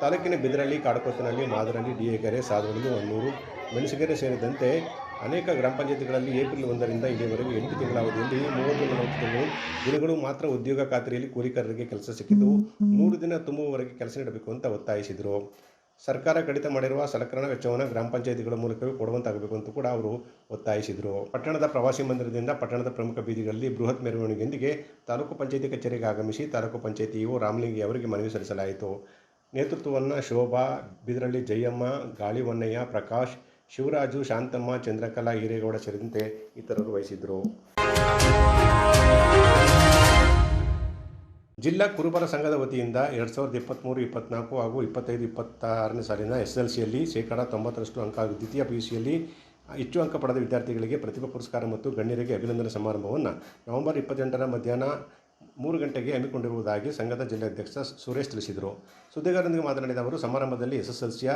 ತಾಲೂಕಿನ ಬಿದರಳ್ಳಿ, ಕಾಡಕೊತ್ತನಹಳ್ಳಿ ಮಾದರಳ್ಳಿ ಡಿಎಕೆರೆ ಸಾಧವಳ್ಳಿ ಹೊನ್ನೂರು, ಮೆಣಸುಗೆರೆ ಸೇರಿದಂತೆ ಅನೇಕ ಗ್ರಾಮ ಪಂಚಾಯಿತಿಗಳಲ್ಲಿ ಏಪ್ರಿಲ್ ಒಂದರಿಂದ ಇಲ್ಲಿವರೆಗೂ ಎಂಟು ತಿಂಗಳ ಅವಧಿಯಲ್ಲಿ ಮೂವತ್ತು ನಲವತ್ತು ತಿಂಗಳು ದಿನಗಳು ಮಾತ್ರ ಉದ್ಯೋಗ ಖಾತ್ರಿಯಲ್ಲಿ ಕೂಲಿಕಾರರಿಗೆ ಕೆಲಸ ಸಿಕ್ಕಿದ್ದು. ನೂರು ದಿನ ತುಂಬುವವರೆಗೆ ಕೆಲಸ ನೀಡಬೇಕು ಅಂತ ಒತ್ತಾಯಿಸಿದರು. ಸರ್ಕಾರ ಕಡಿತ ಮಾಡಿರುವ ಸಲಕರಣ ವೆಚ್ಚವನ್ನು ಗ್ರಾಮ ಪಂಚಾಯಿತಿಗಳ ಮೂಲಕವೇ ಕೊಡುವಂತಾಗಬೇಕು ಅಂತ ಕೂಡ ಅವರು ಒತ್ತಾಯಿಸಿದರು. ಪಟ್ಟಣದ ಪ್ರವಾಸಿ ಮಂದಿರದಿಂದ ಪಟ್ಟಣದ ಪ್ರಮುಖ ಬೀದಿಗಳಲ್ಲಿ ಬೃಹತ್ ಮೆರವಣಿಗೆಯೊಂದಿಗೆ ತಾಲೂಕು ಪಂಚಾಯಿತಿ ಕಚೇರಿಗೆ ಆಗಮಿಸಿ ತಾಲೂಕು ಪಂಚಾಯಿತಿ ಇಒ ರಾಮಲಿಂಗಿ ಅವರಿಗೆ ಮನವಿ ಸಲ್ಲಿಸಲಾಯಿತು. ನೇತೃತ್ವವನ್ನು ಶೋಭಾ, ಬಿದರಳ್ಳಿ ಜಯಮ್ಮ ಗಾಳಿವನ್ನಯ್ಯ ಪ್ರಕಾಶ್ ಶಿವರಾಜು, ಶಾಂತಮ್ಮ, ಚಂದ್ರಕಲಾ, ಹಿರೇಗೌಡ ಸೇರಿದಂತೆ ಇತರರು ವಹಿಸಿದ್ದರು. ಜಿಲ್ಲಾ ಕುರುಬರ ಸಂಘದ ವತಿಯಿಂದ ಎರಡು ಸಾವಿರದ ಇಪ್ಪತ್ತ್ಮೂರು ಇಪ್ಪತ್ತ್ನಾಲ್ಕು ಹಾಗೂ ಇಪ್ಪತ್ತೈದು, ಇಪ್ಪತ್ತಾರನೇ ಸಾಲಿನ ಎಸ್ ಎಲ್ ಸಿಯಲ್ಲಿ ಶೇಕಡ ತೊಂಬತ್ತರಷ್ಟು ಅಂಕ ಹಾಗೂ ದ್ವಿತೀಯ ಸಿಯಲ್ಲಿ ಹೆಚ್ಚು ಅಂಕ ಪಡೆದ ವಿದ್ಯಾರ್ಥಿಗಳಿಗೆ ಪ್ರತಿಭಾ ಪುರಸ್ಕಾರ ಮತ್ತು ಗಣ್ಯರಿಗೆ ಅಭಿನಂದನೆ ಸಮಾರಂಭವನ್ನು ನವೆಂಬರ್ ಇಪ್ಪತ್ತೆಂಟರ ಮಧ್ಯಾಹ್ನ ಮೂರು ಗಂಟೆಗೆ ಹಮ್ಮಿಕೊಂಡಿರುವುದಾಗಿ ಸಂಘದ ಜಿಲ್ಲಾಧ್ಯಕ್ಷ ಸುರೇಶ್ ತಿಳಿಸಿದರು. ಸುದ್ದಿಗಾರರೊಂದಿಗೆ ಮಾತನಾಡಿದ ಅವರು, ಸಮಾರಂಭದಲ್ಲಿ ಎಸ್ ಎಸ್ ಎಲ್ ಸಿಯ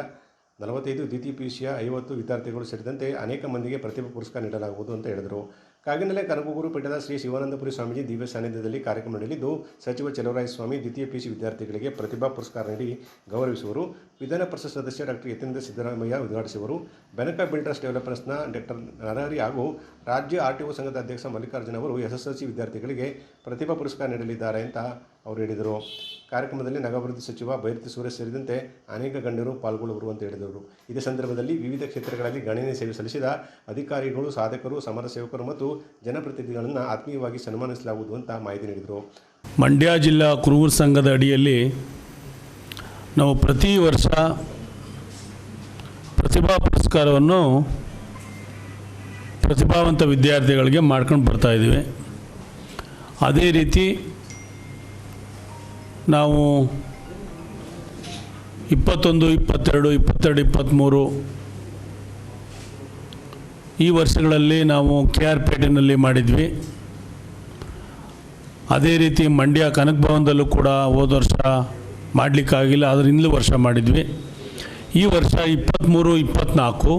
ನಲವತ್ತೈದು ದ್ವಿತೀಯ ಪಿ ಯು ಸಿಯ ಐವತ್ತು ವಿದ್ಯಾರ್ಥಿಗಳು ಸೇರಿದಂತೆ ಅನೇಕ ಮಂದಿಗೆ ಪ್ರತಿಭಾ ಪುರಸ್ಕಾರ ನೀಡಲಾಗುವುದು ಅಂತ ಹೇಳಿದರು. ಕಾಗಿನೆಲೆ ಕನಕಗುರು ಪೀಠದ ಶ್ರೀ ಶಿವಾನಂದಪುರಿ ಸ್ವಾಮೀಜಿ ದಿವ್ಯ ಸಾನ್ನಿಧ್ಯದಲ್ಲಿ ಕಾರ್ಯಕ್ರಮ ನಡೆಯಲಿದ್ದು, ಸಚಿವ ಚೆಲುವರಾಯ ಸ್ವಾಮಿ ದ್ವಿತೀಯ ಪಿ ಸಿ ವಿದ್ಯಾರ್ಥಿಗಳಿಗೆ ಪ್ರತಿಭಾ ಪುರಸ್ಕಾರ ನೀಡಿ ಗೌರವಿಸುವರು. ವಿಧಾನ ಪರಿಷತ್ ಸದಸ್ಯ ಡಾಕ್ಟರ್ ಯತೀಂದ್ರ ಸಿದ್ದರಾಮಯ್ಯ ಉದ್ಘಾಟಿಸುವರು. ಬೆನಕ ಬಿಲ್ಡರ್ಸ್ ಡೆವಲಪರ್ಸ್ನ ಡಾಕ್ಟರ್ ನರಹರಿ ಹಾಗೂ ರಾಜ್ಯ ಆರ್ ಟಿ ಒ ಸಂಘದ ಅಧ್ಯಕ್ಷ ಮಲ್ಲಿಕಾರ್ಜುನ ಅವರು ಎಸ್ ಎಸ್ ಎಲ್ ಸಿ ವಿದ್ಯಾರ್ಥಿಗಳಿಗೆ ಪ್ರತಿಭಾ ಪುರಸ್ಕಾರ ನೀಡಲಿದ್ದಾರೆ ಅಂತ ಅವರು ಹೇಳಿದರು. ಕಾರ್ಯಕ್ರಮದಲ್ಲಿ ನಗರಾಭಿವೃದ್ಧಿ ಸಚಿವ ಬೈರತಿ ಸೂರ್ಯ ಸೇರಿದಂತೆ ಅನೇಕ ಗಣ್ಯರು ಪಾಲ್ಗೊಳ್ಳುವರು ಅಂತ ಹೇಳಿದರು. ಇದೇ ಸಂದರ್ಭದಲ್ಲಿ ವಿವಿಧ ಕ್ಷೇತ್ರಗಳಲ್ಲಿ ಗಣನೀಯ ಸೇವೆ ಸಲ್ಲಿಸಿದ ಅಧಿಕಾರಿಗಳು, ಸಾಧಕರು, ಸಮರ ಸೇವಕರು ಮತ್ತು ಜನಪ್ರತಿನಿಧಿಗಳನ್ನು ಆತ್ಮೀಯವಾಗಿ ಸನ್ಮಾನಿಸಲಾಗುವುದು ಅಂತ ಮಾಹಿತಿ ನೀಡಿದರು. ಮಂಡ್ಯ ಜಿಲ್ಲಾ ಕುರುಬರ ಸಂಘದ ಅಡಿಯಲ್ಲಿ ನಾವು ಪ್ರತಿ ವರ್ಷ ಪ್ರತಿಭಾ ಪುರಸ್ಕಾರವನ್ನು ಪ್ರತಿಭಾವಂತ ವಿದ್ಯಾರ್ಥಿಗಳಿಗೆ ಮಾಡ್ಕೊಂಡು ಬರ್ತಾ ಇದ್ದೀವಿ. ಅದೇ ರೀತಿ ನಾವು ಇಪ್ಪತ್ತೊಂದು, ಇಪ್ಪತ್ತೆರಡು ಇಪ್ಪತ್ತೆರಡು, ಇಪ್ಪತ್ತ್ಮೂರು ಈ ವರ್ಷಗಳಲ್ಲಿ ನಾವು ಕೆ ಆರ್ ಪೇಟೆನಲ್ಲಿ ಮಾಡಿದ್ವಿ. ಅದೇ ರೀತಿ ಮಂಡ್ಯ ಕನಕ ಭವನದಲ್ಲೂ ಕೂಡ ಹೋದ ವರ್ಷ ಮಾಡಲಿಕ್ಕಾಗಿಲ್ಲ ಆದರೆ ಹಿಂದಲೂ ವರ್ಷ ಮಾಡಿದ್ವಿ. ಈ ವರ್ಷ ಇಪ್ಪತ್ತ್ಮೂರು, ಇಪ್ಪತ್ತ್ನಾಲ್ಕು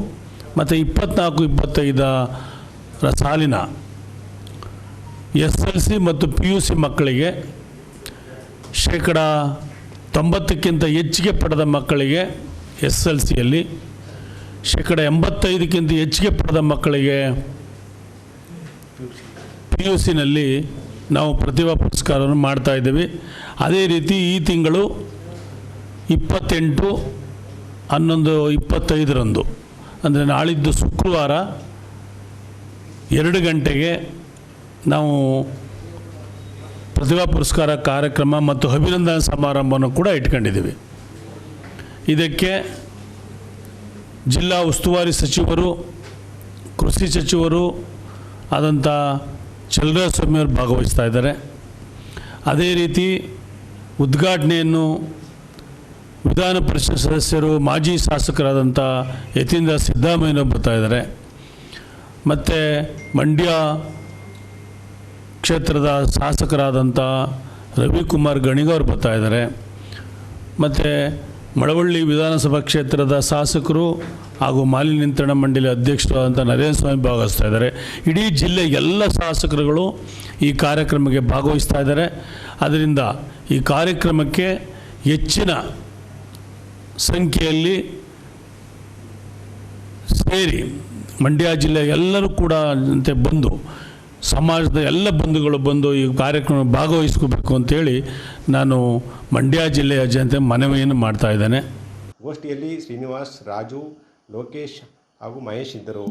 ಮತ್ತು ಇಪ್ಪತ್ತ್ನಾಲ್ಕು ಇಪ್ಪತ್ತೈದರ ಸಾಲಿನ ಎಸ್ ಎಲ್ ಸಿ ಮತ್ತು ಪಿ ಯು ಸಿ ಮಕ್ಕಳಿಗೆ ಶೇಕಡ ತೊಂಬತ್ತಕ್ಕಿಂತ ಹೆಚ್ಚಿಗೆ ಪಡೆದ ಮಕ್ಕಳಿಗೆ ಎಸ್ ಎಲ್ ಸಿಯಲ್ಲಿ, ಶೇಕಡ ಎಂಬತ್ತೈದಕ್ಕಿಂತ ಹೆಚ್ಚಿಗೆ ಪಡೆದ ಮಕ್ಕಳಿಗೆ ಪಿ ಯು ಸಿನಲ್ಲಿ ನಾವು ಪ್ರತಿಭಾ ಪುರಸ್ಕಾರವನ್ನು ಮಾಡ್ತಾ ಇದ್ದೀವಿ. ಅದೇ ರೀತಿ ಈ ತಿಂಗಳು ಇಪ್ಪತ್ತೆಂಟು, ಹನ್ನೊಂದು, ಇಪ್ಪತ್ತೈದರಂದು, ಅಂದರೆ ನಾಳಿದ್ದು ಶುಕ್ರವಾರ ಎರಡು ಗಂಟೆಗೆ ನಾವು ಪ್ರತಿಭಾ ಪುರಸ್ಕಾರ ಕಾರ್ಯಕ್ರಮ ಮತ್ತು ಅಭಿನಂದನಾ ಸಮಾರಂಭವನ್ನು ಕೂಡ ಇಟ್ಕೊಂಡಿದ್ದೀವಿ. ಇದಕ್ಕೆ ಜಿಲ್ಲಾ ಉಸ್ತುವಾರಿ ಸಚಿವರು, ಕೃಷಿ ಸಚಿವರು ಆದಂಥ ಚಲರಾಯಸ್ವಾಮಿಯವರು ಭಾಗವಹಿಸ್ತಾ ಇದ್ದಾರೆ. ಅದೇ ರೀತಿ ಉದ್ಘಾಟನೆಯನ್ನು ವಿಧಾನ ಪರಿಷತ್ ಸದಸ್ಯರು, ಮಾಜಿ ಶಾಸಕರಾದಂಥ ಯತೀಂದ್ರ ಸಿದ್ದಾಮಯ್ಯನವರು ಬರ್ತಾ ಇದ್ದಾರೆ. ಮತ್ತು ಮಂಡ್ಯ ಕ್ಷೇತ್ರದ ಶಾಸಕರಾದಂಥ ರವಿಕುಮಾರ್ ಗಣಿಗೌರ್ ಬರ್ತಾ ಇದ್ದಾರೆ. ಮತ್ತು ಮಳವಳ್ಳಿ ವಿಧಾನಸಭಾ ಕ್ಷೇತ್ರದ ಶಾಸಕರು ಹಾಗೂ ಮಾಲಿನ್ಯ ನಿಯಂತ್ರಣ ಮಂಡಳಿ ಅಧ್ಯಕ್ಷರಾದಂಥ ನರೇಂದ್ರ ಸ್ವಾಮಿ ಭಾಗವಹಿಸ್ತಾ ಇದ್ದಾರೆ. ಇಡೀ ಜಿಲ್ಲೆ ಎಲ್ಲ ಶಾಸಕರುಗಳು ಈ ಕಾರ್ಯಕ್ರಮಕ್ಕೆ ಭಾಗವಹಿಸ್ತಾ ಇದ್ದಾರೆ. ಅದರಿಂದ ಈ ಕಾರ್ಯಕ್ರಮಕ್ಕೆ ಹೆಚ್ಚಿನ ಸಂಖ್ಯೆಯಲ್ಲಿ ಸೇರಿ ಮಂಡ್ಯ ಜಿಲ್ಲೆ ಎಲ್ಲರೂ ಕೂಡ ಅಂತೆ ಬಂದು ಸಮಾಜದ ಎಲ್ಲ ಬಂಧುಗಳು ಬಂದು ಈ ಕಾರ್ಯಕ್ರಮ ಭಾಗವಹಿಸ್ಕೋಬೇಕು ಅಂತೇಳಿ ನಾನು ಮಂಡ್ಯ ಜಿಲ್ಲೆಯ ಜನತೆ ಮನವಿಯನ್ನು ಮಾಡ್ತಾ ಇದ್ದೇನೆ. ಗೋಷ್ಠಿಯಲ್ಲಿ ಶ್ರೀನಿವಾಸ್, ರಾಜು, ಲೋಕೇಶ್ ಹಾಗೂ ಮಹೇಶ್ ಇದ್ದರು.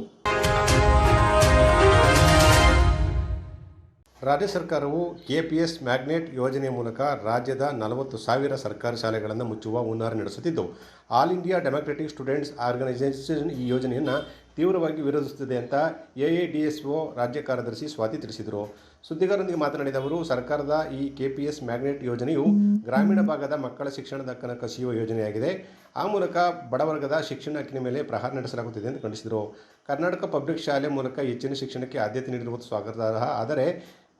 ರಾಜ್ಯ ಸರ್ಕಾರವು ಕೆಪಿಎಸ್ ಮ್ಯಾಗ್ನೆಟ್ ಯೋಜನೆ ಮೂಲಕ ರಾಜ್ಯದ ನಲವತ್ತು ಸಾವಿರ ಸರ್ಕಾರಿ ಶಾಲೆಗಳನ್ನು ಮುಚ್ಚುವ ಹುನ್ನಾರ ನಡೆಸುತ್ತಿದ್ದು, all India democratic students organisation ಈ ಯೋಜನೆಯನ್ನು ತೀವ್ರವಾಗಿ ವಿರೋಧಿಸುತ್ತಿದೆ ಅಂತ ಎಐಡಿಎಸ್ಒ ರಾಜ್ಯ ಕಾರ್ಯದರ್ಶಿ ಸ್ವಾತಿ ತಿಳಿಸಿದರು. ಸುದ್ದಿಗಾರರೊಂದಿಗೆ ಮಾತನಾಡಿದ ಅವರು, ಸರ್ಕಾರದ ಈ ಕೆಪಿಎಸ್ ಮ್ಯಾಗ್ನೆಟ್ ಯೋಜನೆಯು ಗ್ರಾಮೀಣ ಭಾಗದ ಮಕ್ಕಳ ಶಿಕ್ಷಣದ ದಕ್ಕನ ಕಸಿಯುವ ಯೋಜನೆಯಾಗಿದೆ. ಆ ಮೂಲಕ ಬಡವರ್ಗದ ಶಿಕ್ಷಣ ಹಕ್ಕಿನ ಮೇಲೆ ಪ್ರಹಾರ ನಡೆಸಲಾಗುತ್ತಿದೆ ಎಂದು ಖಂಡಿಸಿದರು. ಕರ್ನಾಟಕ ಪಬ್ಲಿಕ್ ಶಾಲೆ ಮೂಲಕ ಹೆಚ್ಚಿನ ಶಿಕ್ಷಣಕ್ಕೆ ಆದ್ಯತೆ ನೀಡಿರುವುದು ಸ್ವಾಗತಾರ್ಹ. ಆದರೆ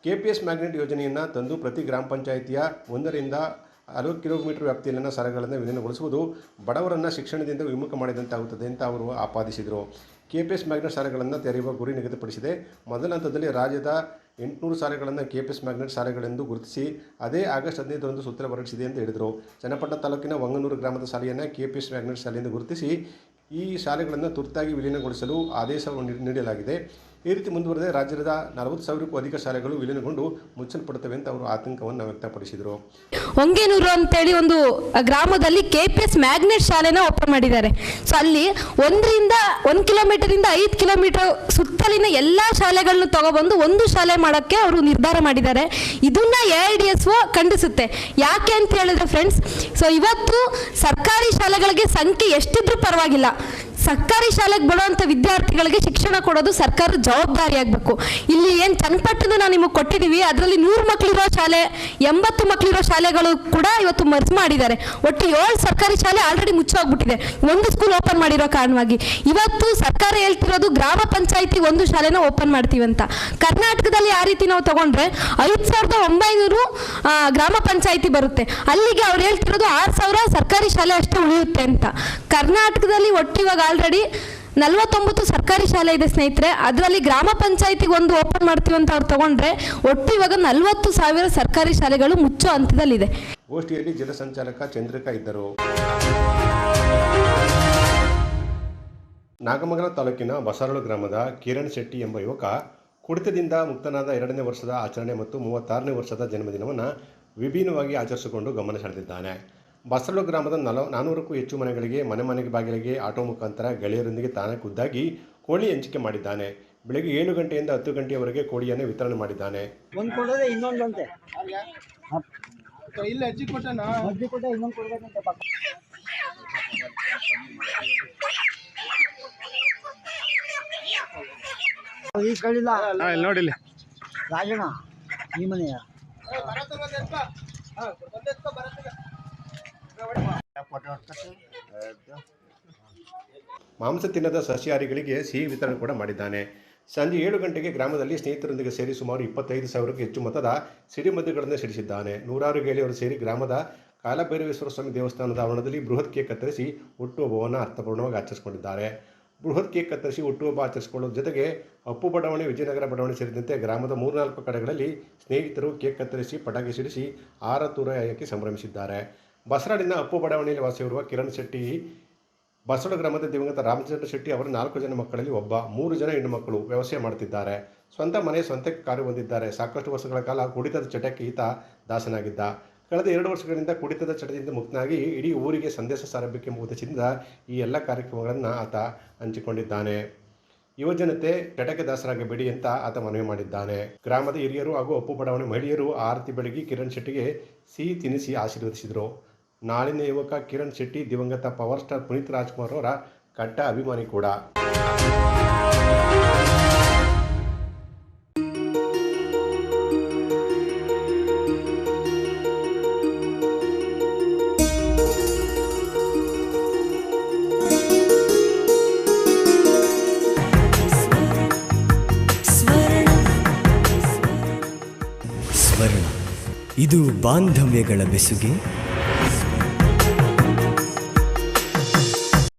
ಕೆಪಿಎಸ್ ಮ್ಯಾಗ್ನೆಟ್ ಯೋಜನೆಯನ್ನು ತಂದು ಪ್ರತಿ ಗ್ರಾಮ ಪಂಚಾಯಿತಿಯ ಒಂದರಿಂದ ಹಲವು ಕಿಲೋಮೀಟರ್ ವ್ಯಾಪ್ತಿಯಲ್ಲಿನ ಸರಗಳನ್ನು ವಿಲೀನಗೊಳಿಸುವುದು ಬಡವರನ್ನು ಶಿಕ್ಷಣದಿಂದ ವಿಮುಖ ಮಾಡಿದಂತಾಗುತ್ತದೆ ಅಂತ ಅವರು ಆಪಾದಿಸಿದರು. ಕೆಪಿಎಸ್ ಮ್ಯಾಗ್ನೆಟ್ ಶಾಲೆಗಳನ್ನು ತೆರೆಯುವ ಗುರಿ ನಿಗದಿಪಡಿಸಿದೆ. ಮೊದಲ ಹಂತದಲ್ಲಿ ರಾಜ್ಯದ ಎಂಟುನೂರು ಶಾಲೆಗಳನ್ನು ಎಸ್ ಮ್ಯಾಗ್ನೆಟ್ ಶಾಲೆಗಳೆಂದು ಗುರುತಿಸಿ, ಅದೇ ಆಗಸ್ಟ್ ಹದಿನೈದರಂದು ಸೂತ್ರ ಹೊರಡಿಸಿದೆ ಅಂತ ಹೇಳಿದರು. ಚನ್ನಪಟ್ಟಣ ತಾಲೂಕಿನ ವಂಗನೂರು ಗ್ರಾಮದ ಶಾಲೆಯನ್ನು ಕೆ ಪಿ ಎಸ್ ಮ್ಯಾಗ್ನೆಟ್ ಶಾಲೆಯಿಂದ ಗುರುತಿಸಿ, ಈ ಶಾಲೆಗಳನ್ನು ತುರ್ತಾಗಿ ವಿಲೀನಗೊಳಿಸಲು ಆದೇಶವನ್ನು ನೀಡಲಾಗಿದೆ. ಈ ರೀತಿ ಮುಂದುವರೆದೇ ರಾಜ್ಯದ ನಲವತ್ತು ಸಾವಿರಕ್ಕೂ ಅಧಿಕ ಶಾಲೆಗಳು ವಿಲೀನಗೊಂಡು ಮುಚ್ಚಲ್ಪಡುತ್ತವೆ ಅಂತ ಅವರು ಆತಂಕವನ್ನು ವ್ಯಕ್ತಪಡಿಸಿದರು. ಹೊಂಗೇನೂರು ಅಂತೇಳಿ ಒಂದು ಗ್ರಾಮದಲ್ಲಿ ಕೆ ಪಿ ಎಸ್ ಮ್ಯಾಗ್ನೆಟ್ ಶಾಲೆನ ಓಪನ್ ಮಾಡಿದ್ದಾರೆ. ಸೊ ಅಲ್ಲಿ ಒಂದರಿಂದ, ಒಂದು ಕಿಲೋಮೀಟರಿಂದ ಐದು ಕಿಲೋಮೀಟರ್ ಸುತ್ತಲಿನ ಎಲ್ಲ ಶಾಲೆಗಳನ್ನ ತಗೊಬಂದು ಒಂದು ಶಾಲೆ ಮಾಡೋಕ್ಕೆ ಅವರು ನಿರ್ಧಾರ ಮಾಡಿದ್ದಾರೆ. ಇದನ್ನ A I D S O ಖಂಡಿಸುತ್ತೆ. ಯಾಕೆ ಅಂತ ಹೇಳಿದ್ರೆ ಫ್ರೆಂಡ್ಸ್ ಸೊ ಇವತ್ತು ಸರ್ಕಾರಿ ಶಾಲೆಗಳಿಗೆ ಸಂಖ್ಯೆ ಎಷ್ಟಿದ್ರೂ ಪರವಾಗಿಲ್ಲ. ಸರ್ಕಾರಿ ಶಾಲೆಗೆ ಬರುವಂಥ ವಿದ್ಯಾರ್ಥಿಗಳಿಗೆ ಶಿಕ್ಷಣ ಕೊಡೋದು ಸರ್ಕಾರದ ಜವಾಬ್ದಾರಿ ಆಗಬೇಕು. ಇಲ್ಲಿ ಏನು ಚನ್ನಪಟ್ಟಣ ನಾವು ನಿಮಗೆ ಕೊಟ್ಟಿದ್ದೀವಿ ಅದರಲ್ಲಿ ನೂರು ಮಕ್ಕಳಿರೋ ಶಾಲೆ, ಎಂಬತ್ತು ಮಕ್ಕಳಿರೋ ಶಾಲೆಗಳು ಕೂಡ ಇವತ್ತು ಮರ್ಜ್ ಮಾಡಿದ್ದಾರೆ. ಒಟ್ಟು ಏಳು ಸರ್ಕಾರಿ ಶಾಲೆ ಆಲ್ರೆಡಿ ಮುಚ್ಚೋಗ್ಬಿಟ್ಟಿದೆ. ಒಂದು ಸ್ಕೂಲ್ ಓಪನ್ ಮಾಡಿರೋ ಕಾರಣವಾಗಿ. ಇವತ್ತು ಸರ್ಕಾರ ಹೇಳ್ತಿರೋದು ಗ್ರಾಮ ಪಂಚಾಯಿತಿ ಒಂದು ಶಾಲೆನ ಓಪನ್ ಮಾಡ್ತೀವಿ ಅಂತ ಕರ್ನಾಟಕದಲ್ಲಿ ಆ ರೀತಿ ನಾವು ತಗೊಂಡ್ರೆ ಐದು ಸಾವಿರದ ಒಂಬೈನೂರು ಗ್ರಾಮ ಪಂಚಾಯಿತಿ ಬರುತ್ತೆ. ಅಲ್ಲಿಗೆ ಅವ್ರು ಹೇಳ್ತಿರೋದು ಆರು ಸಾವಿರ ಸರ್ಕಾರಿ ಶಾಲೆ ಅಷ್ಟೇ ಉಳಿಯುತ್ತೆ ಅಂತ. ಕರ್ನಾಟಕದಲ್ಲಿ ಒಟ್ಟು ಇವಾಗ ಆಲ್ರೆಡಿ ನಲವತ್ತೊಂಬತ್ತು ಸರ್ಕಾರಿ ಶಾಲೆ ಇದೆ ಸ್ನೇಹಿತರೆ. ಅದರಲ್ಲಿ ಗ್ರಾಮ ಪಂಚಾಯತಿಗೆ ಒಂದು ಓಪನ್ ಮಾಡ್ತೀವಿ ಅಂತ ಅವ್ರು ತಗೊಂಡ್ರೆ ಒಟ್ಟು ಇವಾಗ ನಲವತ್ತು ಸಾವಿರ ಸರ್ಕಾರಿ ಶಾಲೆಗಳು ಮುಚ್ಚೋ ಹಂತದಲ್ಲಿದೆ. ಗೋಷ್ಠಿಯಲ್ಲಿ ಜಿಲ್ಲಾ ಸಂಚಾಲಕ ಚಂದ್ರಿಕಾ ಇದ್ದರು. ನಾಗಮಂಗಲ ತಾಲೂಕಿನ ಬಸರಳು ಗ್ರಾಮದ ಕಿರಣ್ ಶೆಟ್ಟಿ ಎಂಬ ಯುವಕ ಕುಡಿತದಿಂದ ಮುಕ್ತನಾದ ಎರಡನೇ ವರ್ಷದ ಆಚರಣೆ ಮತ್ತು ಮೂವತ್ತಾರನೇ ವರ್ಷದ ಜನ್ಮದಿನವನ್ನು ವಿಭಿನ್ನವಾಗಿ ಆಚರಿಸಿಕೊಂಡು ಗಮನ ಸೆಳೆದಿದ್ದಾನೆ. ಬಸರಳು ಗ್ರಾಮದ ನಲ ನಾನ್ನೂರಕ್ಕೂ ಹೆಚ್ಚು ಮನೆಗಳಿಗೆ ಮನೆ ಮನೆಗೆ ಬಾಗಿಲಿಗೆ ಆಟೋ ಮುಖಾಂತರ ಗೆಳೆಯರೊಂದಿಗೆ ತಾನೇ ಖುದ್ದಾಗಿ ಕೋಳಿ ಹಂಚಿಕೆ ಮಾಡಿದ್ದಾನೆ. ಬೆಳಗ್ಗೆ ಏಳು ಗಂಟೆಯಿಂದ ಹತ್ತು ಗಂಟೆಯವರೆಗೆ ಕೋಳಿಯನ್ನು ವಿತರಣೆ ಮಾಡಿದ್ದಾನೆ. ನೋಡಿಲ್ಲ ರಾಜಣ್ಣ ಈ ಇಲ್ಲ ಮಾಂಸ ತಿನ್ನದ ಸಸ್ಯಾಹಾರಿಗಳಿಗೆ ಸಿಹಿ ವಿತರಣೆ ಕೂಡ ಮಾಡಿದ್ದಾನೆ. ಸಂಜೆ ಏಳು ಗಂಟೆಗೆ ಗ್ರಾಮದಲ್ಲಿ ಸ್ನೇಹಿತರೊಂದಿಗೆ ಸೇರಿ ಸುಮಾರು ಇಪ್ಪತ್ತೈದು ಸಾವಿರಕ್ಕೂ ಹೆಚ್ಚು ಮೊತ್ತದ ಸಿಡಿಮದ್ದುಗಳನ್ನು ಸಿಡಿಸಿದ್ದಾನೆ. ನೂರಾರು ಗೇಳಿಯವರು ಸೇರಿ ಗ್ರಾಮದ ಕಾಲಭೈರವೇಶ್ವರ ಸ್ವಾಮಿ ದೇವಸ್ಥಾನದ ಆವರಣದಲ್ಲಿ ಬೃಹತ್ ಕೇಕ್ ಕತ್ತರಿಸಿ ಹುಟ್ಟುಹಬ್ಬವನ್ನು ಅರ್ಥಪೂರ್ಣವಾಗಿ ಆಚರಿಸಿಕೊಂಡಿದ್ದಾರೆ. ಬೃಹತ್ ಕೇಕ್ ಕತ್ತರಿಸಿ ಹುಟ್ಟುಹಬ್ಬ ಆಚರಿಸಿಕೊಳ್ಳುವ ಜೊತೆಗೆ ಅಪ್ಪು ಬಡಾವಣೆ, ವಿಜಯನಗರ ಬಡಾವಣೆ ಸೇರಿದಂತೆ ಗ್ರಾಮದ ಮೂರ್ನಾಲ್ಕು ಕಡೆಗಳಲ್ಲಿ ಸ್ನೇಹಿತರು ಕೇಕ್ ಕತ್ತರಿಸಿ ಪಟಾಕಿ ಸಿಡಿಸಿ ಆರ ಸಂಭ್ರಮಿಸಿದ್ದಾರೆ. ಬಸರಾಡಿನ ಅಪ್ಪು ಬಡಾವಣೆಯಲ್ಲಿ ವಾಸವಿರುವ ಕಿರಣ್ ಶೆಟ್ಟಿ ಬಸವಳ ಗ್ರಾಮದ ದಿವಂಗತ ರಾಮಚಂದ್ರ ಶೆಟ್ಟಿ ಅವರ ನಾಲ್ಕು ಜನ ಮಕ್ಕಳಲ್ಲಿ ಒಬ್ಬ, ಮೂರು ಜನ ಹೆಣ್ಣು ಮಕ್ಕಳು ವ್ಯವಸಾಯ ಮಾಡುತ್ತಿದ್ದಾರೆ ಸ್ವಂತ ಮನೆ ಸ್ವಂತಕ್ಕೆ ಕಾರ್ಯ ಹೊಂದಿದ್ದಾರೆ. ಸಾಕಷ್ಟು ವರ್ಷಗಳ ಕಾಲ ಕುಡಿತದ ಚಟಕ್ಕೆ ಈತ ದಾಸನಾಗಿದ್ದ. ಕಳೆದ ಎರಡು ವರ್ಷಗಳಿಂದ ಕುಡಿತದ ಚಟದಿಂದ ಮುಕ್ತನಾಗಿ ಇಡೀ ಊರಿಗೆ ಸಂದೇಶ ಸಾರಬೇಕೆಂಬ ಉದ್ದೇಶದಿಂದ ಈ ಎಲ್ಲ ಕಾರ್ಯಕ್ರಮಗಳನ್ನು ಆತ ಹಂಚಿಕೊಂಡಿದ್ದಾನೆ. ಯುವಜನತೆ ಚಟಕ್ಕೆ ದಾಸರಾಗಬೇಡಿ ಅಂತ ಆತ ಮನವಿ ಮಾಡಿದ್ದಾನೆ. ಗ್ರಾಮದ ಹಿರಿಯರು ಹಾಗೂ ಅಪ್ಪು ಬಡಾವಣೆ ಮಹಿಳೆಯರು ಆರತಿ ಬೆಳಗಿ ಕಿರಣ್ ಶೆಟ್ಟಿಗೆ ಸಿಹಿ ತಿನಿಸಿ ಆಶೀರ್ವದಿಸಿದರು. ನಾಳಿನ ಯುವಕ ಕಿರಣ್ ಶೆಟ್ಟಿ, ದಿವಂಗತ ಪವರ್ ಸ್ಟಾರ್ ಪುನೀತ್ ರಾಜ್ಕುಮಾರ್ ಅವರ ಕಟ್ಟ ಅಭಿಮಾನಿ ಕೂಡ. ಇದು ಬಾಂಧವ್ಯಗಳ ಬೆಸುಗೆ.